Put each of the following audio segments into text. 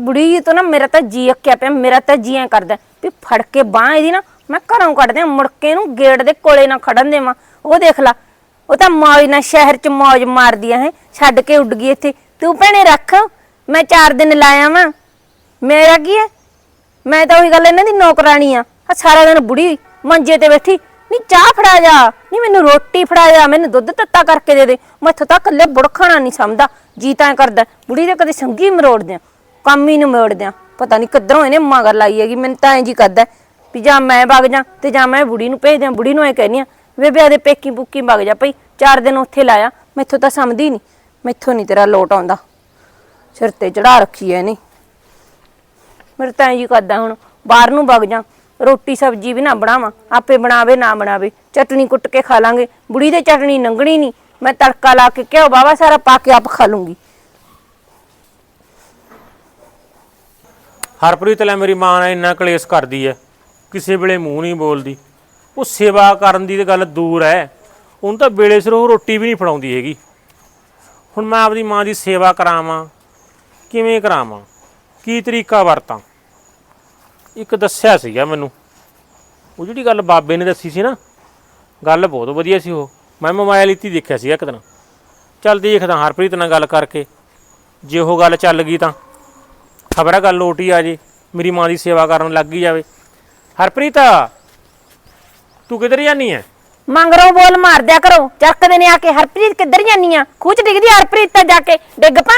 ਬੁੜੀ ਜੀ ਤੋਂ ਨਾ ਮੇਰਾ ਤਾਂ ਜੀ ਅੱਕਿਆ ਪਿਆ, ਮੇਰਾ ਤਾਂ ਜੀ ਐ ਕਰਦਾ। ਵੀ ਫੜ ਕੇ ਬਾਹ ਇਹਦੀ ਨਾ ਮੈਂ ਘਰੋਂ ਕੱਢ ਦਿਆਂ, ਮੁੜ ਕੇ ਇਹਨੂੰ ਗੇਟ ਦੇ ਕੋਲੇ ਨਾ ਖੜਨ ਦੇਵਾਂ। ਉਹ ਦੇਖ ਲਾ, ਉਹ ਤਾਂ ਮੌਜ ਨਾਲ ਸ਼ਹਿਰ ਚ ਮੌਜ ਮਾਰਦੀ ਹੈ, ਛੱਡ ਕੇ ਉੱਡ ਗਈ ਇੱਥੇ। ਤੂੰ ਭੈਣੇ ਰੱਖ, ਮੈਂ 4 ਦਿਨ ਲਾਇਆ ਵਾਂ। ਮੇਰਾ ਕੀ ਹੈ ਮੈਂ ਤਾਂ ਉਹੀ ਗੱਲ ਇਹਨਾਂ ਦੀ ਨੌਕਰਾਨੀ ਆ। ਆ ਸਾਰਾ ਦਿਨ ਬੁੜੀ ਮੰਜੇ ਤੇ ਬੈਠੀ ਨਹੀਂ ਚਾਹ ਫੜਾ ਜਾ ਨਹੀਂ ਮੈਨੂੰ ਰੋਟੀ ਫੜਾ ਜਾ, ਮੈਨੂੰ ਦੁੱਧ ਤੱਤਾ ਕਰਕੇ ਦੇ ਦੇ। ਮੈਥੋਂ ਤਾਂ ਇਕੱਲੇ ਬੁੜਖਾਣਾ ਨਹੀਂ ਸਮਝਦਾ। ਜੀ ਤਾਂ ਕਰਦਾ, ਬੁੜੀ ਦੇ ਕਦੇ ਸੰਗੀ ਮਰੋੜ ਦਿਆਂ ਕੰਮ ਹੀ ਨੂੰ ਮਰੋੜ ਦਿਆਂ ਪਤਾ ਨਹੀਂ ਕਿੱਧਰੋਂ ਇਹਨੇ ਮਗਰ ਲਾਈ ਹੈਗੀ, ਮੈਨੂੰ ਤਾਂ ਇੰਜ ਹੀ ਕਰਦਾ ਵੀ ਜਾਂ ਮੈਂ ਵਗ ਜਾ ਤੇ ਜਾਂ ਮੈਂ ਬੁੜੀ ਨੂੰ ਭੇਜ ਦਿਆਂ। ਬੁੜੀ ਨੂੰ ਐ ਕਹਿੰਦੀ ਆ ਬੇਬੇ ਆਦੇ ਪੇਕੀ ਪੁੱਕੀ ਵਗ ਜਾ ਭਈ, ਚਾਰ ਦਿਨ ਉੱਥੇ ਲਾਇਆ, ਮੈਥੋਂ ਤਾਂ ਸਮਝਦੀ ਨਹੀਂ ਮੈਥੋਂ ਨਹੀਂ ਤੇਰਾ ਲੋਟ ਆਉਂਦਾ। ਸਿਰ ਤੇ ਚੜਾ ਰੱਖੀ ਐ ਇਹਨੇ। ਮੇਰੇ ਤਾਂ ਇੰਜ ਹੀ ਕਰਦਾ ਹੁਣ, ਬਾਹਰ ਨੂੰ ਵਗ ਜਾ, ਰੋਟੀ ਸਬਜੀ ਵੀ ਨਾ ਬਣਾਵਾਂ, ਆਪੇ ਬਣਾਵੇ, ਨਾ ਬਣਾਵੇ ਚਟਣੀ ਕੁੱਟ ਕੇ ਖਾ ਲਾਂਗੇ। ਬੁੜੀ ਦੇ ਚਟਣੀ ਨੰਗਣੀ ਨਹੀਂ ਮੈਂ ਤੜਕਾ ਲਾ ਕੇ ਘਿਓ ਬਾਵਾ ਸਾਰਾ ਪਾ ਕੇ ਆਪ ਖਾ ਲੂੰਗੀ। ਹਰਪ੍ਰੀਤ ਲੈ ਮੇਰੀ ਮਾਂ ਨਾਲ ਇੰਨਾ ਕਲੇਸ਼ ਕਰਦੀ ਐ। ਕਿਸੇ ਵੇਲੇ ਮੂੰਹ ਨਹੀਂ ਬੋਲਦੀ। ਉਹ ਸੇਵਾ ਕਰਨ ਦੀ ਤੇ ਗੱਲ ਦੂਰ ਐ। ਉਹਨੂੰ ਤਾਂ ਵੇਲੇ ਸਿਰ ਉਹ ਰੋਟੀ ਵੀ ਨਹੀਂ ਫੜਾਉਂਦੀ ਹੈਗੀ। ਹੁਣ ਮੈਂ ਆਪਦੀ ਮਾਂ ਦੀ ਸੇਵਾ ਕਰਾਵਾਂ, ਕਿਵੇਂ ਕਰਾਵਾਂ? ਕੀ ਤਰੀਕਾ ਵਰਤਾਂ? ਇੱਕ ਦੱਸਿਆ ਸੀਗਾ ਮੈਨੂੰ। ਉਹ ਜਿਹੜੀ ਗੱਲ ਬਾਬੇ ਨੇ ਦੱਸੀ ਸੀ ਨਾ, ਗੱਲ ਬਹੁਤ ਵਧੀਆ ਸੀ ਉਹ। ਮੈਂ ਮੋਬਾਈਲ ਇੱਥੇ ਦੇਖਿਆ ਸੀ ਇੱਕ ਦਿਨ। ਚੱਲ ਦੇਖਦਾ ਹਰਪ੍ਰੀਤ ਨਾਲ ਗੱਲ ਕਰਕੇ। ਜੇ ਉਹ ਗੱਲ ਚੱਲ ਗਈ ਤਾਂ। ਖਬਰ ਗੱਲ ਲੋਟ ਆ ਜੇ ਮੇਰੀ ਮਾਂ ਦੀ ਸੇਵਾ ਕਰਨ ਲੱਗ ਹੀ ਜਾਵੇ। ਹਰਪ੍ਰੀਤ ਤੂੰ ਕਿੱਧਰ ਜਾਨੀ ਐ? ਮੰਗਰੋਂ ਬੋਲ ਮਾਰ ਦਿਆ ਕਰੋ ਚੱਕਦੇ ਨੇ ਆ ਕੇ। ਹਰਪ੍ਰੀਤ ਕਿੱਧਰ ਜਾਨੀ ਆ? ਖੂਚ ਡਿੱਗਦੀ ਆ ਹਰਪ੍ਰੀਤ ਤਾਂ ਜਾ ਕੇ। ਡਿੱਗ ਪਾ।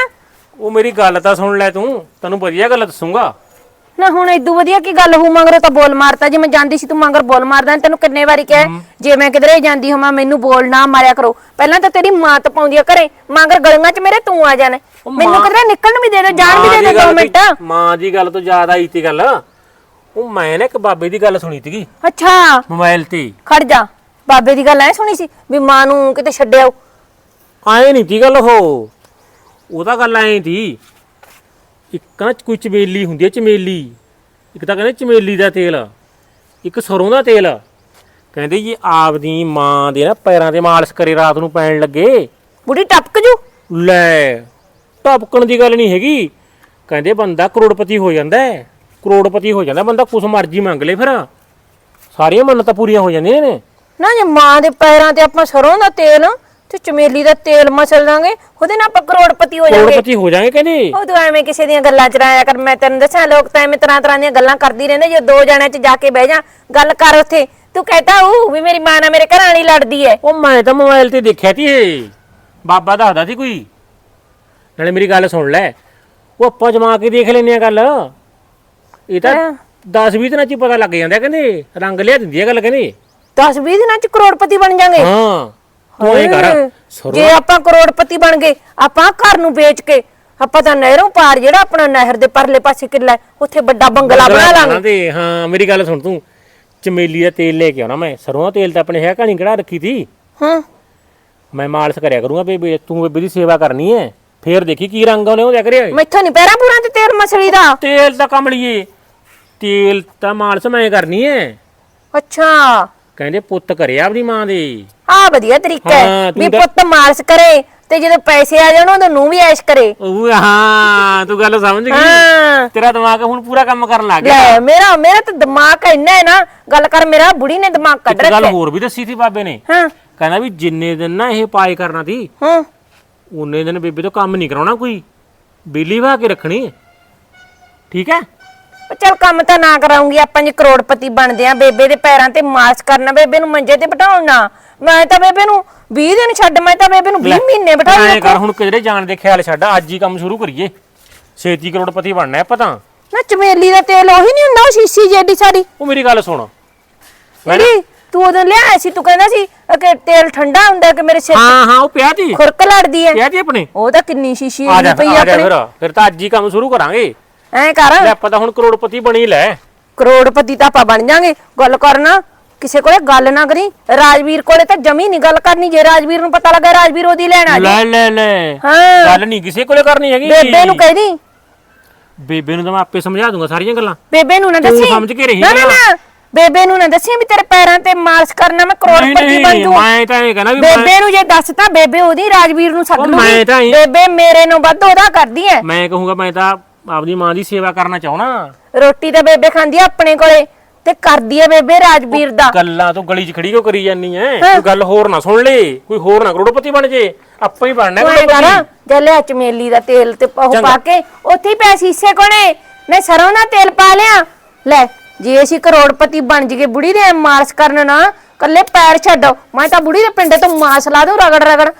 ਉਹ ਮੇਰੀ ਗੱਲ ਤਾਂ ਸੁਣ ਲੈ ਤੂੰ ਤੈਨੂੰ ਵਧੀਆ ਗੱਲ ਦੱਸੂਗਾ। ਨਾ ਹੁਣ ਇਦੋਂ ਵਧੀਆ ਕੀ ਗੱਲ ਹੋ ਮੰਗਰੋਂ ਤਾਂ ਬੋਲ ਮਾਰਤਾ। ਜੇ ਮੈਂ ਜਾਂਦੀ ਸੀ ਤੂੰ ਮੰਗਰ ਬੋਲ ਮਾਰਦਾ ਤੈਨੂੰ ਕਿੰਨੇ ਵਾਰੀ ਕਿਹਾ। ਜੇ ਮੈਂ ਕਿਧਰੇ ਜਾਂਦੀ ਹੋਵਾਂ ਮੈਨੂੰ ਬੋਲ ਨਾ ਮਾਰਿਆ ਕਰੋ। ਪਹਿਲਾਂ ਤਾਂ ਤੇਰੀ ਮਾਂ ਤਾਂ ਪਾਉਂਦੀ ਆ ਘਰੇ। ਮੰਗਰ ਗਲੀਆਂ 'ਚ ਮੇਰੇ ਤੂੰ ਆ ਜਾਣਾ। ਮੈਨੂੰ ਕਿਧਰੇ ਨਿਕਲਣ ਵੀ ਦੇ ਦੇ ਜਾਣ ਵੀ ਮਾਂ ਦੇ ਦੋ ਗੱਲ ਮਿੰਟ। ਤੇ- ਮਾਂ ਦੀ ਗੱਲ ਤੋਂ ਯਾਦ ਆਈ ਤੀ ਗੱਲ। ਉਹ ਮੈਂ ਨਾ ਇੱਕ ਬਾਬੇ ਦੀ ਗੱਲ ਸੁਣੀ ਤੀਗੀ ਅੱਛਾ। ਮੋਬਾਈਲ ਤੇ। ਖੜ ਜਾ। ਬਾਬੇ ਦੀ ਗੱਲ ਐ ਸੁਣੀ ਸੀ ਵੀ ਮਾਂ ਨੂੰ ਕਿਤੇ ਛੱਡਿਆਓ ਆਏ ਨਹੀਂ ਤੀ ਗੱਲ ਉਹ। ਉਹਦਾ ਗੱਲ ਐਂ ਤੀ। ਇੱਕ ਨਾ ਕੋਈ ਚਮੇਲੀ ਹੁੰਦੀ ਹੈ ਚਮੇਲੀ। ਇੱਕ ਤਾਂ ਕਹਿੰਦੇ ਚਮੇਲੀ ਦਾ ਤੇਲ। ਇੱਕ ਸਰੋਂ ਦਾ ਤੇਲ। ਕਹਿੰਦੇ ਜੀ ਆਪਦੀ ਮਾਂ ਦੇ ਨਾ ਪੈਰਾਂ ਤੇ ਮਾਲਿਸ਼ ਕਰੇ ਰਾਤ ਨੂੰ ਪੈਣ ਲੱਗੇ। ਬੁੜੀ ਟਪਕ ਜੂ। ਲੈ। ਟਪਕਣ ਦੀ ਗੱਲ ਨਹੀਂ ਹੈਗੀ। ਕਹਿੰਦੇ ਬੰਦਾ ਕਰੋੜਪਤੀ ਹੋ ਜਾਂਦਾ ਹੈ। ਕਰੋੜਪਤੀ ਹੋ ਜਾਂਦਾ ਬੰਦਾ ਕੁਛ ਮਰਜ਼ੀ ਮੰਗ ਲੇ ਫਿਰ। ਸਾਰੀਆਂ ਮੰਨਤਾਂ ਪੂਰੀਆਂ ਹੋ ਜਾਂਦੀਆਂ ਨੇ। ਨਾ ਜੇ ਮਾਂ ਦੇ ਪੈਰਾਂ ਤੇ ਆਪਾਂ ਸਰੋਂ ਦਾ ਤੇਲ ਤੇ ਚਮੇਲੀ ਦਾ ਤੇਲ ਮਸਲ ਦਾਂਗੇ ਉਹਦੇ ਨਾਲ ਆਪਾਂ ਕਰੋੜਪਤੀ ਹੋ ਜਾਵਾਂਗੇ। ਕਰੋੜਪਤੀ ਹੋ ਜਾਣਗੇ ਕਹਿੰਦੇ। ਉਹ ਤੂੰ ਐਵੇਂ ਕਿਸੇ ਦੀਆਂ ਗੱਲਾਂ ਚ ਰਾਇਆ ਕਰ ਮੈਂ ਤੈਨੂੰ ਦੱਸਾਂ ਲੋਕ ਤਾਂ ਐਵੇਂ ਤਰ੍ਹਾਂ ਤਰ੍ਹਾਂ ਦੀਆਂ ਗੱਲਾਂ ਕਰਦੀ ਰਹਿੰਦੇ ਜੇ ਦੋ ਜਣਿਆਂ ਚ ਜਾ ਕੇ ਬਹਿ ਜਾ ਗੱਲ ਕਰ ਉੱਥੇ। ਤੂੰ ਕਹਤਾ ਉਹ ਵੀ ਮੇਰੀ ਮਾਂ ਨਾਲ ਮੇਰੇ ਘਰ ਵਾਲੀ ਲੜਦੀ ਐ ਉਹ ਮੈਂ ਤਾਂ ਮੋਬਾਈਲ ਤੇ ਦੇਖਿਆ ਤੀ ਇਹ। ਬਾਬਾ ਦੱਸਦਾ ਸੀ ਕੋਈ। ਨਾਲੇ ਮੇਰੀ ਗੱਲ ਸੁਣ ਲੈ ਉਹ ਆਪਾਂ ਜਮਾ ਕੇ ਦੇਖ ਲੈਨੇ ਆ ਗੱਲ। ਇਹ ਤਾਂ 10 20 ਦਿਨਾਂ ਚ ਹੀ ਪਤਾ ਲੱਗ ਜਾਂਦਾ ਕਹਿੰਦੇ ਰੰਗ ਲਿਆ ਦਿੰਦੀ ਹੈ ਗੱਲ ਕਹਿੰਦੇ। 10 20 ਦਿਨਾਂ ਚ ਕਰੋੜਪਤੀ ਬਣ ਜਾਾਂਗੇ। ਹਾਂ ਤੂੰ ਐਂ ਕਰ ਜੇ ਆਪਾਂ ਕਰੋੜਪਤੀ ਬਣ ਗਏ ਆਪਾਂ ਘਰ ਨੂੰ ਵੇਚ ਕੇ ਆਪਾਂ ਤਾਂ ਨਹਿਰੋਂ ਪਾਰ ਜਿਹੜਾ ਆਪਣਾ ਨਹਿਰ ਦੇ ਪਰਲੇ ਪਾਸੇ ਕਿੱਲਾ ਉੱਥੇ ਵੱਡਾ ਬੰਗਲਾ ਬਣਾ ਲਾਂਗੇ। ਹਾਂ ਮੇਰੀ ਗੱਲ ਸੁਣ ਤੂੰ। ਚਮੇਲੀ ਦਾ ਤੇਲ ਲੈ ਕੇ ਆਉਣਾ ਮੈਂ ਸਰੋਂ ਦਾ ਤੇਲ ਤਾਂ ਆਪਣੇ ਹੈ ਕਹਾਣੀ ਕਿਹੜਾ ਰੱਖੀ ਤੀ? ਹਾਂ। ਮੈਂ ਮਾਲਿਸ਼ ਕਰਿਆ ਕਰੂੰਗਾ ਬੇਬੇ ਤੂੰ ਬੇਬੇ ਦੀ ਸੇਵਾ ਕਰਨੀ ਹੈ। ਫੇਰ ਦੇਖੀ ਕੀ ਰੰਗ ਆਉਣੇ ਉਹਦੇ ਕਰਿਆ ਮੈਥੋਂ ਨਹੀਂ ਪੈਰਾਂ ਪੂਰਾਂ ਤੇ ਤੇਲ ਮਸਲੀ ਦਾ। ਤੇਲ ਤਾਂ ਕਮਲੀਏ ਤੇਲ ਤਾਂ ਮਾਲਿਸ਼ ਮੈਂ ਕਰਨੀ ਹੈ ਅੱਛਾ। ਕਹਿੰਦੇ ਪੁੱਤ ਕਰਿਆ ਆਪਣੀ ਮਾਂ ਦੇ। ਆ ਵਧੀਆ ਤਰੀਕਾ ਹੈ ਹਾਂ, ਤੂੰ ਵੀ ਤਾਂ- ਪੁੱਤ ਮਾਲਸ ਕਰੇ ਤੇ ਜਦੋਂ ਪੈਸੇ ਆ ਜਾਣ ਉਹਨੂੰ ਨੂੰ ਵੀ ਐਸ਼ ਕਰੇ। ਉਹ ਹਾਂ ਤੂੰ ਗੱਲ ਸਮਝ ਗਈ। ਹਾਂ। ਤੇਰਾ ਦਿਮਾਗ ਹੁਣ ਪੂਰਾ ਕੰਮ ਕਰਨ ਲੱਗ ਗਿਆ। ਲੈ ਮੇਰਾ ਮੇਰਾ ਤਾਂ ਦਿਮਾਗ ਇੰਨਾ ਹੈ ਨਾ ਗੱਲ ਕਰ ਮੇਰਾ ਬੁੜੀ ਨੇ ਦਿਮਾਗ ਕੱਢ ਇੱਕ ਗੱਲ ਰੱਖਿਆ। ਹੋਰ ਵੀ ਦੱਸੀ ਸੀ ਬਾਬੇ ਨੇ। ਹਾਂ। ਕਹਿੰਦਾ ਵੀ ਜਿੰਨੇ ਦਿਨ ਨਾ ਇਹ ਪਾਏ ਕਰਨਾ ਸੀ ਹਾਂ। ਉਨੇ ਦਿਨ ਬੇਬੇ ਤੋਂ ਕੰਮ ਨਹੀਂ ਕਰਾਉਣਾ ਕੋਈ। ਬਿੱਲੀ ਵਾ ਕੇ ਰੱਖਣੀ ਹੈ। ਠੀਕ ਹੈ? ਉਹ ਚੱਲ ਕੰਮ ਤਾਂ ਨਾ ਕਰਾਉਂਗੀ ਆਪਾਂ ਜੇ ਕਰੋੜਪਤੀ ਬਣਦੇ ਆ ਬੇਬੇ ਦੇ ਪੈਰਾਂ ਤੇ ਮਾਲਸ਼ ਕਰਨਾ ਬੇਬੇ ਨੂੰ ਮੰਜੇ ਤੇ ਬਿਠਾਉਣਾ ਮੈਂ ਤਾਂ ਬੇਬੇ ਨੂੰ 20 ਦਿਨ ਛੱਡ ਮੈਂ ਤਾਂ ਬੇਬੇ ਨੂੰ 20 ਮਹੀਨੇ ਬਿਠਾਉਣਾ ਐਂ ਕਰ ਹੁਣ ਕਿਧਰੇ ਜਾਣ ਦੇ ਖਿਆਲ ਛੱਡ ਅੱਜ ਹੀ ਕੰਮ ਸ਼ੁਰੂ ਕਰੀਏ। ਛੇਤੀ ਕਰੋੜਪਤੀ ਬਣਨਾ ਹੈ ਪਤਾ ਨਾ ਚਮੇਲੀ ਦਾ ਤੇਲ ਉਹੀ ਨਹੀਂ ਹੁੰਦਾ ਉਹ ਸ਼ੀਸ਼ੀ ਜਿਹੜੀ ਸਾਡੀ ਉਹ ਮੇਰੀ ਗੱਲ ਸੁਣ। ਜਿਹੜੀ ਤੂੰ ਉਦੋਂ ਲਿਆਇਆ ਸੀ ਤੂੰ ਕਹਿੰਦਾ ਸੀ ਕਿ ਤੇਲ ਠੰਡਾ ਹੁੰਦਾ ਕਿ ਮੇਰੇ ਸਿਰ ਹਾਂ ਹਾਂ ਉਹ ਪਿਆ ਤੀ। ਖੁਰਕ ਲੜਦੀ ਹੈ ਪਿਆ ਤੀ ਆਪਣੇ? ਉਹ ਤਾਂ ਕਿੰਨੀ ਸ਼ੀਸ਼ੀ ਆ ਜਾ ਪਈ ਆ ਜਾ ਆਪਣੇ। ਫਿਰ ਫਿਰ ਤਾਂ ਅੱਜ ਹੀ ਕੰਮ ਸ਼ੁਰੂ ਕਰਾਂਗੇ। ਐਂ ਕਰ। ਲੈ ਆਪਾਂ ਤਾਂ ਹੁਣ ਕਰੋੜਪਤੀ ਬਣੀ ਲੈ। ਕਰੋੜਪਤੀ ਤਾਂ ਆਪਾਂ ਬਣ ਜਾਾਂਗੇ। ਗੱਲ ਕਰਨਾ ਕਿਸੇ ਕੋਲੇ ਗੱਲ ਨਾ ਕਰੀ। ਰਾਜਵੀਰ ਕੋਲੇ ਤਾਂ ਜਮੀ ਨਹੀਂ ਗੱਲ ਕਰਨੀ। ਜੇ ਰਾਜਵੀਰ ਨੂੰ ਪਤਾ ਲੱਗਾ ਰਾਜਵੀਰ ਉਹਦੀ ਲੈਣ ਆ ਜਾ ਲੈ ਲੈ ਲੈ। ਹਾਂ। ਗੱਲ ਨਹੀਂ ਕਿਸੇ ਕੋਲੇ ਕਰਨੀ ਹੈਗੀ। ਬੇਬੇ ਨੂੰ ਕਹਿ ਦੀ। ਬੇਬੇ ਨੂੰ ਤਾਂ ਮੈਂ ਆਪੇ ਸਮਝਾ ਦੂੰਗਾ ਸਾਰੀਆਂ ਗੱਲਾਂ। ਬੇਬੇ ਨੂੰ ਨਾ ਤੂੰ ਦੱਸੀ। ਸਮਝ ਕੇ ਰਹੀ ਨਾ ਨਾ ਨਾ। ਨਾ। ਬੇਬੇ ਨੂੰ ਨਾ ਦੱਸੀ ਵੀ ਤੇਰੇ ਪੈਰਾਂ ਤੇ ਮਾਲਸ਼ ਕਰਨਾ ਮੈਂ ਕਰੋੜਪਤੀ ਬਣ ਜੂ। ਮੈਂ ਤਾਂ ਇਹ ਕਹਿਣਾ ਵੀ ਬੇਬੇ ਨੂੰ ਜੇ ਦੱਸਤਾ ਬੇਬੇ ਉਹਦੀ ਰਾਜਵੀਰ ਨੂੰ ਸੱਦ ਲੂਗੀ। ਬੇਬੇ ਮੇਰੇ ਨੂੰ ਵੱਧ ਉਹਦਾ ਕਰਦੀ ਐ। ਮੈਂ ਕਹੂੰਗਾ ਮੈਂ ਤਾਂ ਆਪਦੀ ਮਾਂ ਦੀ ਸੇਵਾ ਕਰਨਾ ਚਾਹਣਾ। ਰੋਟੀ ਤਾਂ ਬੇਬੇ ਖਾਂਦੀ ਆ ਆਪਣੇ ਕੋਲੇ ਤੇ ਕਰਦੀ ਆ ਬੇਬੇ ਰਾਜਵੀਰ ਦਾ। ਗੱਲਾਂ ਤੂੰ ਗਲੀ 'ਚ ਖੜੀ ਕਿਉਂ ਕਰੀ ਜਾਨੀ ਐ? ਕੋਈ ਗੱਲ ਹੋਰ ਨਾ ਸੁਣ ਲੈ। ਕੋਈ ਹੋਰ ਨਾ ਕਰੋੜਪਤੀ ਬਣ ਜੇ। ਆਪਾਂ ਹੀ ਬਣਨਾ ਐਂ ਕਰੋੜਪਤੀ। ਜੇ ਲੈ ਚਮੇਲੀ ਦਾ ਤੇਲ ਤੇ ਉਹ। ਪਾ ਕੇ ਉੱਥੇ ਹੀ ਪੈ ਸੀਸੇ ਕੋਲੇ। ਮੈਂ ਸਰੋਂ ਦਾ ਤੇਲ ਪਾ ਲਿਆ। ਲੈ ਜੇ ਅਸੀਂ ਕਰੋੜਪਤੀ ਬਣ ਜੀਏ ਬੁੜੀ ਦੇ ਮਾਰਸ ਕਰਨ ਨਾ ਕੱਲੇ ਪੈਰ ਛੱਡੋ ਮੈਂ ਤਾਂ ਬੁੜੀ ਦੇ ਪਿੰਡੇ ਤੋਂ ਮਾਸ ਲਾ ਦੂੰ ਰਗੜ ਰਗੜ।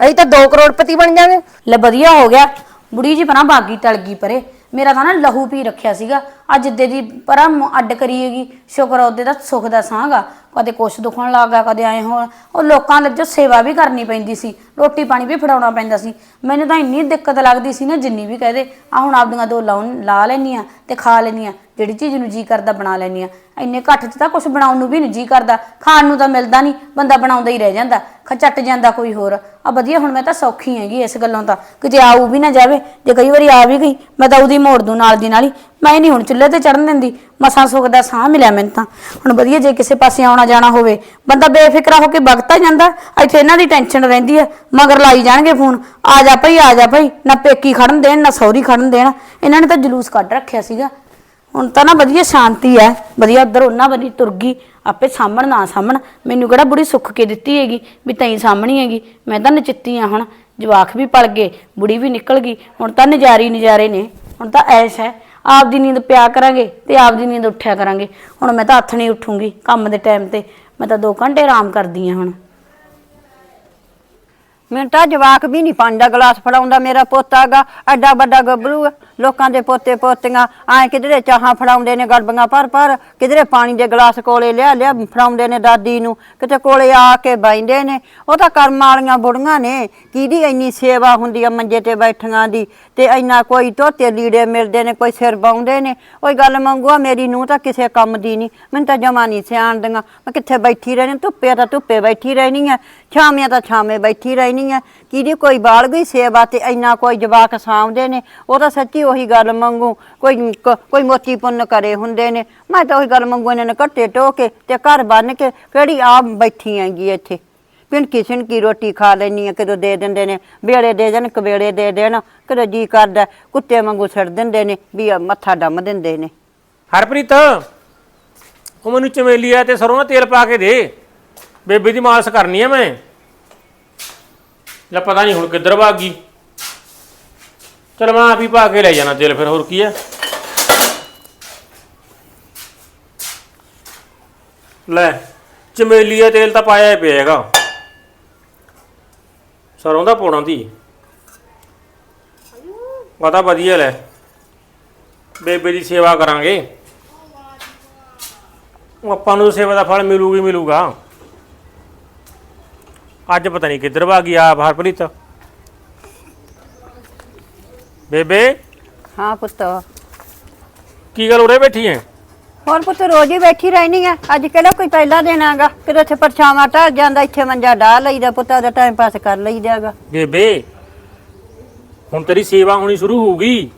ਅਸੀਂ ਤਾਂ 2 ਕਰੋੜਪਤੀ ਬਣ ਜਾਵਾਂਗੇ ਲੈ ਵਧੀਆ ਹੋ ਗਿਆ। ਬੁੜੀ ਜੀ ਪਰਾਂ ਬਾਗੀ ਟਲ ਗਈ ਪਰੇ। ਮੇਰਾ ਤਾਂ ਨਾ ਲਹੂ ਪੀ ਰੱਖਿਆ ਸੀਗਾ। ਅੱਜ ਦੇ ਦੀ ਪਰਾਂ ਅੱਡ ਕਰੀਏਗੀ ਸ਼ੁਕਰ ਆ, ਉਹਦੇ ਦਾ ਸੁੱਖ ਦਾ ਸਾਂਗਾ ਕਦੇ ਕੁਛ ਦੁਖਣ ਲੱਗਾ ਕਦੇ ਆਏ ਹੋਣ। ਉਹ ਲੋਕਾਂ ਲਈ ਜੋ ਸੇਵਾ ਵੀ ਕਰਨੀ ਪੈਂਦੀ ਸੀ, ਰੋਟੀ ਪਾਣੀ ਵੀ ਫੜਾਉਣਾ ਪੈਂਦਾ ਸੀ। ਮੈਨੂੰ ਤਾਂ ਇੰਨੀ ਦਿੱਕਤ ਲੱਗਦੀ ਸੀ ਨਾ, ਜਿੰਨੀ ਵੀ ਕਹਦੇ ਆ ਹੁਣ ਆਪਦੀਆਂ ਦੋ ਲਾਉਣ, ਲਾ ਲੈਨੀਆਂ ਤੇ ਖਾ ਲੈਨੀਆਂ ਜਿਹੜੀ ਚੀਜ਼ ਨੂੰ ਜੀ ਕਰਦਾ ਬਣਾ ਲੈਨੀਆਂ ਇੰਨੇ ਘੱਟ 'ਚ ਤਾਂ ਕੁਝ ਬਣਾਉਣ ਨੂੰ ਵੀ ਨਹੀਂ ਜੀ ਕਰਦਾ। ਖਾਣ ਨੂੰ ਤਾਂ ਮਿਲਦਾ ਨਹੀਂ ਬੰਦਾ ਬਣਾਉਂਦਾ ਹੀ ਰਹਿ ਜਾਂਦਾ ਖਚੱਟ ਜਾਂਦਾ ਕੋਈ ਹੋਰ। ਆ ਵਧੀਆ, ਹੁਣ ਮੈਂ ਤਾਂ ਸੌਖੀ ਹੈਗੀ ਇਸ ਗੱਲੋਂ ਤਾਂ। ਕਿ ਜੇ ਆਊ ਵੀ ਨਾ ਜਾਵੇ, ਜੇ ਕਈ ਵਾਰੀ ਆ ਵੀ ਗਈ, ਮੈਂ ਤਾਂ ਉਹਦੀ ਮੋੜ ਦੂੰ ਨਾਲ ਦੀ ਨਾਲ ਹੀ। ਮੈਂ ਨਹੀਂ ਹੁਣ ਚੁੱਲ੍ਹੇ ਤੇ ਚੜਨ ਦਿੰਦੀ, ਮਸਾਂ ਸੁੱਖ ਦਾ ਸਾਹ ਮਿਲਿਆ ਮੈਨੂੰ ਤਾਂ। ਹੁਣ ਵਧੀਆ ਜੇ ਕਿਸੇ ਪਾਸੇ ਆਉਣਾ ਜਾਣਾ ਹੋਵੇ, ਬੰਦਾ ਬੇਫਿਕਰਾ ਹੋ ਕੇ ਵਗਤਾ ਜਾਂਦਾ, ਇੱਥੇ ਇਹਨਾਂ ਦੀ ਟੈਨਸ਼ਨ ਰਹਿੰਦੀ ਹੈ ਮਗਰ ਲਾਈ ਜਾਣਗੇ ਫੋਨ, ਆ ਜਾ ਭਈ, ਆ ਜਾ ਭਈ, ਨਾ ਪੇਕੀ ਖੜਨ ਦੇਣ, ਨਾ ਸੌਰੀ ਖੜਨ ਦੇਣ, ਇਹਨਾਂ ਨੇ ਤਾਂ ਜਲੂਸ ਕੱਢ ਰੱਖਿਆ ਸੀਗਾ। ਹੁਣ ਤਾਂ ਨਾ ਵਧੀਆ ਸ਼ਾਂਤੀ ਹੈ, ਵਧੀਆ ਉਧਰ ਉਹਨਾਂ ਬਣੀ ਤੁਰ ਗਈ, ਆਪੇ ਸਾਹਮਣ ਨਾ ਸਾਹਮਣ ਮੈਨੂੰ ਕਿਹੜਾ ਬੁੜੀ ਸੁੱਖ ਕੇ ਦਿੱਤੀ ਹੈਗੀ, ਵੀ ਤੈਂ ਸਾਹਮਣੀ ਹੈਗੀ, ਮੈਂ ਤਾਂ ਨਚਿੱਤੀ ਆ ਹੁਣ ਜਵਾਖ ਵੀ ਪਲ ਗਏ, ਬੁੜੀ ਵੀ ਨਿਕਲ ਗਈ, ਹੁਣ ਤਾਂ ਨਜ਼ਾਰੀ ਨਜ਼ਾਰੇ ਨੇ, ਹੁਣ ਤਾਂ ਐਸ਼ ਹੈ। ਆਪਦੀ ਨੀਂਦ ਪਿਆ ਕਰਾਂਗੇ ਤੇ ਆਪਦੀ ਨੀਂਦ ਉੱਠਿਆ ਕਰਾਂਗੇ। ਹੁਣ ਮੈਂ ਤਾਂ ਹੱਥ ਨਹੀਂ ਉੱਠੂੰਗੀ ਕੰਮ ਦੇ ਟਾਈਮ ਤੇ। ਮੈਂ ਤਾਂ 2 ਘੰਟੇ ਆਰਾਮ ਕਰਦੀ ਆ ਹੁਣ। ਮੈਨੂੰ ਤਾਂ ਜਵਾਕ ਵੀ ਨਹੀਂ ਪਾਣੀ ਦਾ ਗਲਾਸ ਫੜਾਉਂਦਾ ਮੇਰਾ ਪੋਤਾ ਹੈਗਾ ਐਡਾ ਵੱਡਾ ਗੱਭਰੂ ਹੈ ਲੋਕਾਂ ਦੇ ਪੋਤੇ ਪੋਤੀਆਂ ਐ ਕਿਧਰੇ ਚਾਹਾਂ ਫੜਾਉਂਦੇ ਨੇ ਗੜਬੀਆਂ ਭਰ ਭਰ, ਕਿਧਰੇ ਪਾਣੀ ਦੇ ਗਲਾਸ ਕੋਲੇ ਲਿਆ ਲਿਆ ਫੜਾਉਂਦੇ ਨੇ ਦਾਦੀ ਨੂੰ, ਕਿਤੇ ਕੋਲੇ ਆ ਕੇ ਬੈਂਦੇ ਨੇ। ਉਹ ਤਾਂ ਕਰਮ ਵਾਲੀਆਂ ਬੁੜੀਆਂ ਨੇ, ਕਿਹਦੀ ਇੰਨੀ ਸੇਵਾ ਹੁੰਦੀ ਆ ਮੰਜੇ ਤੇ ਬੈਠੀਆਂ ਦੀ? ਤੇ ਇੰਨਾ ਕੋਈ ਧੋਤੇ ਲੀੜੇ ਮਿਲਦੇ ਨੇ, ਕੋਈ ਸਿਰ ਬਾਉਂਦੇ ਨੇ। ਕੋਈ ਗੱਲ ਮੰਗੂਆ ਮੇਰੀ ਨੂੰ ਤਾਂ ਕਿਸੇ ਕੰਮ ਦੀ ਨਹੀਂ। ਮੈਨੂੰ ਤਾਂ ਜਮਾ ਨਹੀਂ ਸਿਆਣ ਸਿਆਣਦੀਆਂ ਮੈਂ ਕਿੱਥੇ ਬੈਠੀ ਰਹਿਣੀ ਧੁੱਪੇ ਤਾਂ ਧੁੱਪੇ ਬੈਠੀ ਰਹਿਣੀ ਆ। ਛਾਵੇਂ ਤਾਂ ਛਾਵੇਂ ਬੈਠੀ ਰਹਿਣੀ ਆ। ਕਿਹਦੀ ਕੋਈ ਬਾਲ ਗਈ ਸੇਵਾ ਤੇ ਇੰਨਾ ਕੋਈ ਜਵਾਕ ਸਾਂਭਦੇ ਨੇ? ਉਹ ਤਾਂ ਸੱਚੀ ਉਹੀ ਗੱਲ ਮੰਗੂ। ਕੋਈ ਕ- ਕੋਈ ਮੋਤੀ ਪੁੰਨ ਕਰੇ ਹੁੰਦੇ ਨੇ। ਮੈਂ ਤਾਂ ਉਹੀ ਗੱਲ ਮੰਗੂ, ਇਹਨਾਂ ਨੇ ਘੱਟੇ ਟੋਕੇ ਤੇ ਘਰ ਬੰਨ ਕੇ ਕਿਹੜੀ ਆ ਬੈਠੀ ਆਂਗੀ ਇੱਥੇ। ਪਿੰਡ ਕੀ ਰੋਟੀ ਖਾ ਲੈਣੀ ਆ, ਕਦੋਂ ਦੇ ਦਿੰਦੇ ਨੇ। ਵੇਲੇ ਦੇ ਦੇਣ ਕਵੇਲੇ ਦੇ ਦੇਣ। ਕਦੋਂ ਜੀ ਕਰਦਾ, ਕੁੱਤੇ ਵਾਂਗੂ ਛੱਡ ਦਿੰਦੇ ਨੇ, ਵੀ ਆ ਮੱਥਾ ਡੰਮ ਦਿੰਦੇ ਨੇ। ਹਰਪ੍ਰੀਤ, ਉਹ ਮੈਨੂੰ ਚਮੇਲੀ ਆ ਤੇ ਸਰੋਂ ਦਾ ਤੇਲ ਪਾ ਕੇ ਦੇ। ਬੇਬੇ ਦੀ ਮਾਲਸ਼ ਕਰਨੀ ਆ ਮੈਂ। ਲੈ ਪਤਾ ਨਹੀਂ ਹੁਣ ਕਿੱਧਰ ਭੱਗ ਗਈ। ਚਲ ਮੈਂ ਆਪ ਹੀ ਪਾ ਕੇ ਲੈ ਜਾਣਾ ਤੇਲ, ਫਿਰ ਹੋਰ ਕੀ ਹੈ ਲੈ, ਚਮੇਲੀ ਦਾ ਤੇਲ ਤਾਂ ਪਾਇਆ ਹੀ ਪਿਆ ਹੈਗਾ। ਸਰੋਂ ਦਾ ਪਾਉਣਾ ਦੀ ਪਤਾ ਵਧੀਆ ਲੈ। ਬੇਬੇ ਦੀ ਸੇਵਾ ਕਰਾਂਗੇ। ਆਪਾਂ ਨੂੰ ਸੇਵਾ ਦਾ ਫਲ ਮਿਲੂਗੀ, ਮਿਲੂਗਾ। ਅੱਜ ਪਤਾ ਨਹੀਂ ਕਿੱਧਰ ਭਾ ਗਈ ਆ ਹਰਪ੍ਰੀਤ। ਬੇਬੇ? ਹਾਂ ਪੁੱਤ। ਕੀ ਗੱਲ ਉਰੇ ਬੈਠੀ ਐ? ਹੋਰ ਪੁੱਤ ਰੋਜ਼ ਹੀ ਬੈਠੀ ਰਹਿਣੀ ਆ। ਅੱਜ ਕਿਹੜਾ ਕੋਈ ਪਹਿਲਾ ਦਿਨ ਆਗਾ। ਕਿਤੇ ਇੱਥੇ ਪਰਛਾਵਾਂ ਢਲ ਜਾਂਦਾ ਇੱਥੇ ਮੰਜਾ ਢਾ ਲਈਦਾ ਪੁੱਤ ਉਹਦਾ ਟਾਈਮ ਪਾਸ ਕਰ ਲਈਦਾਗਾ ਬੇਬੇ ਹੁਣ ਤੇਰੀ ਸੇਵਾ ਹੋਣੀ ਸ਼ੁਰੂ ਹੋ ਗਈ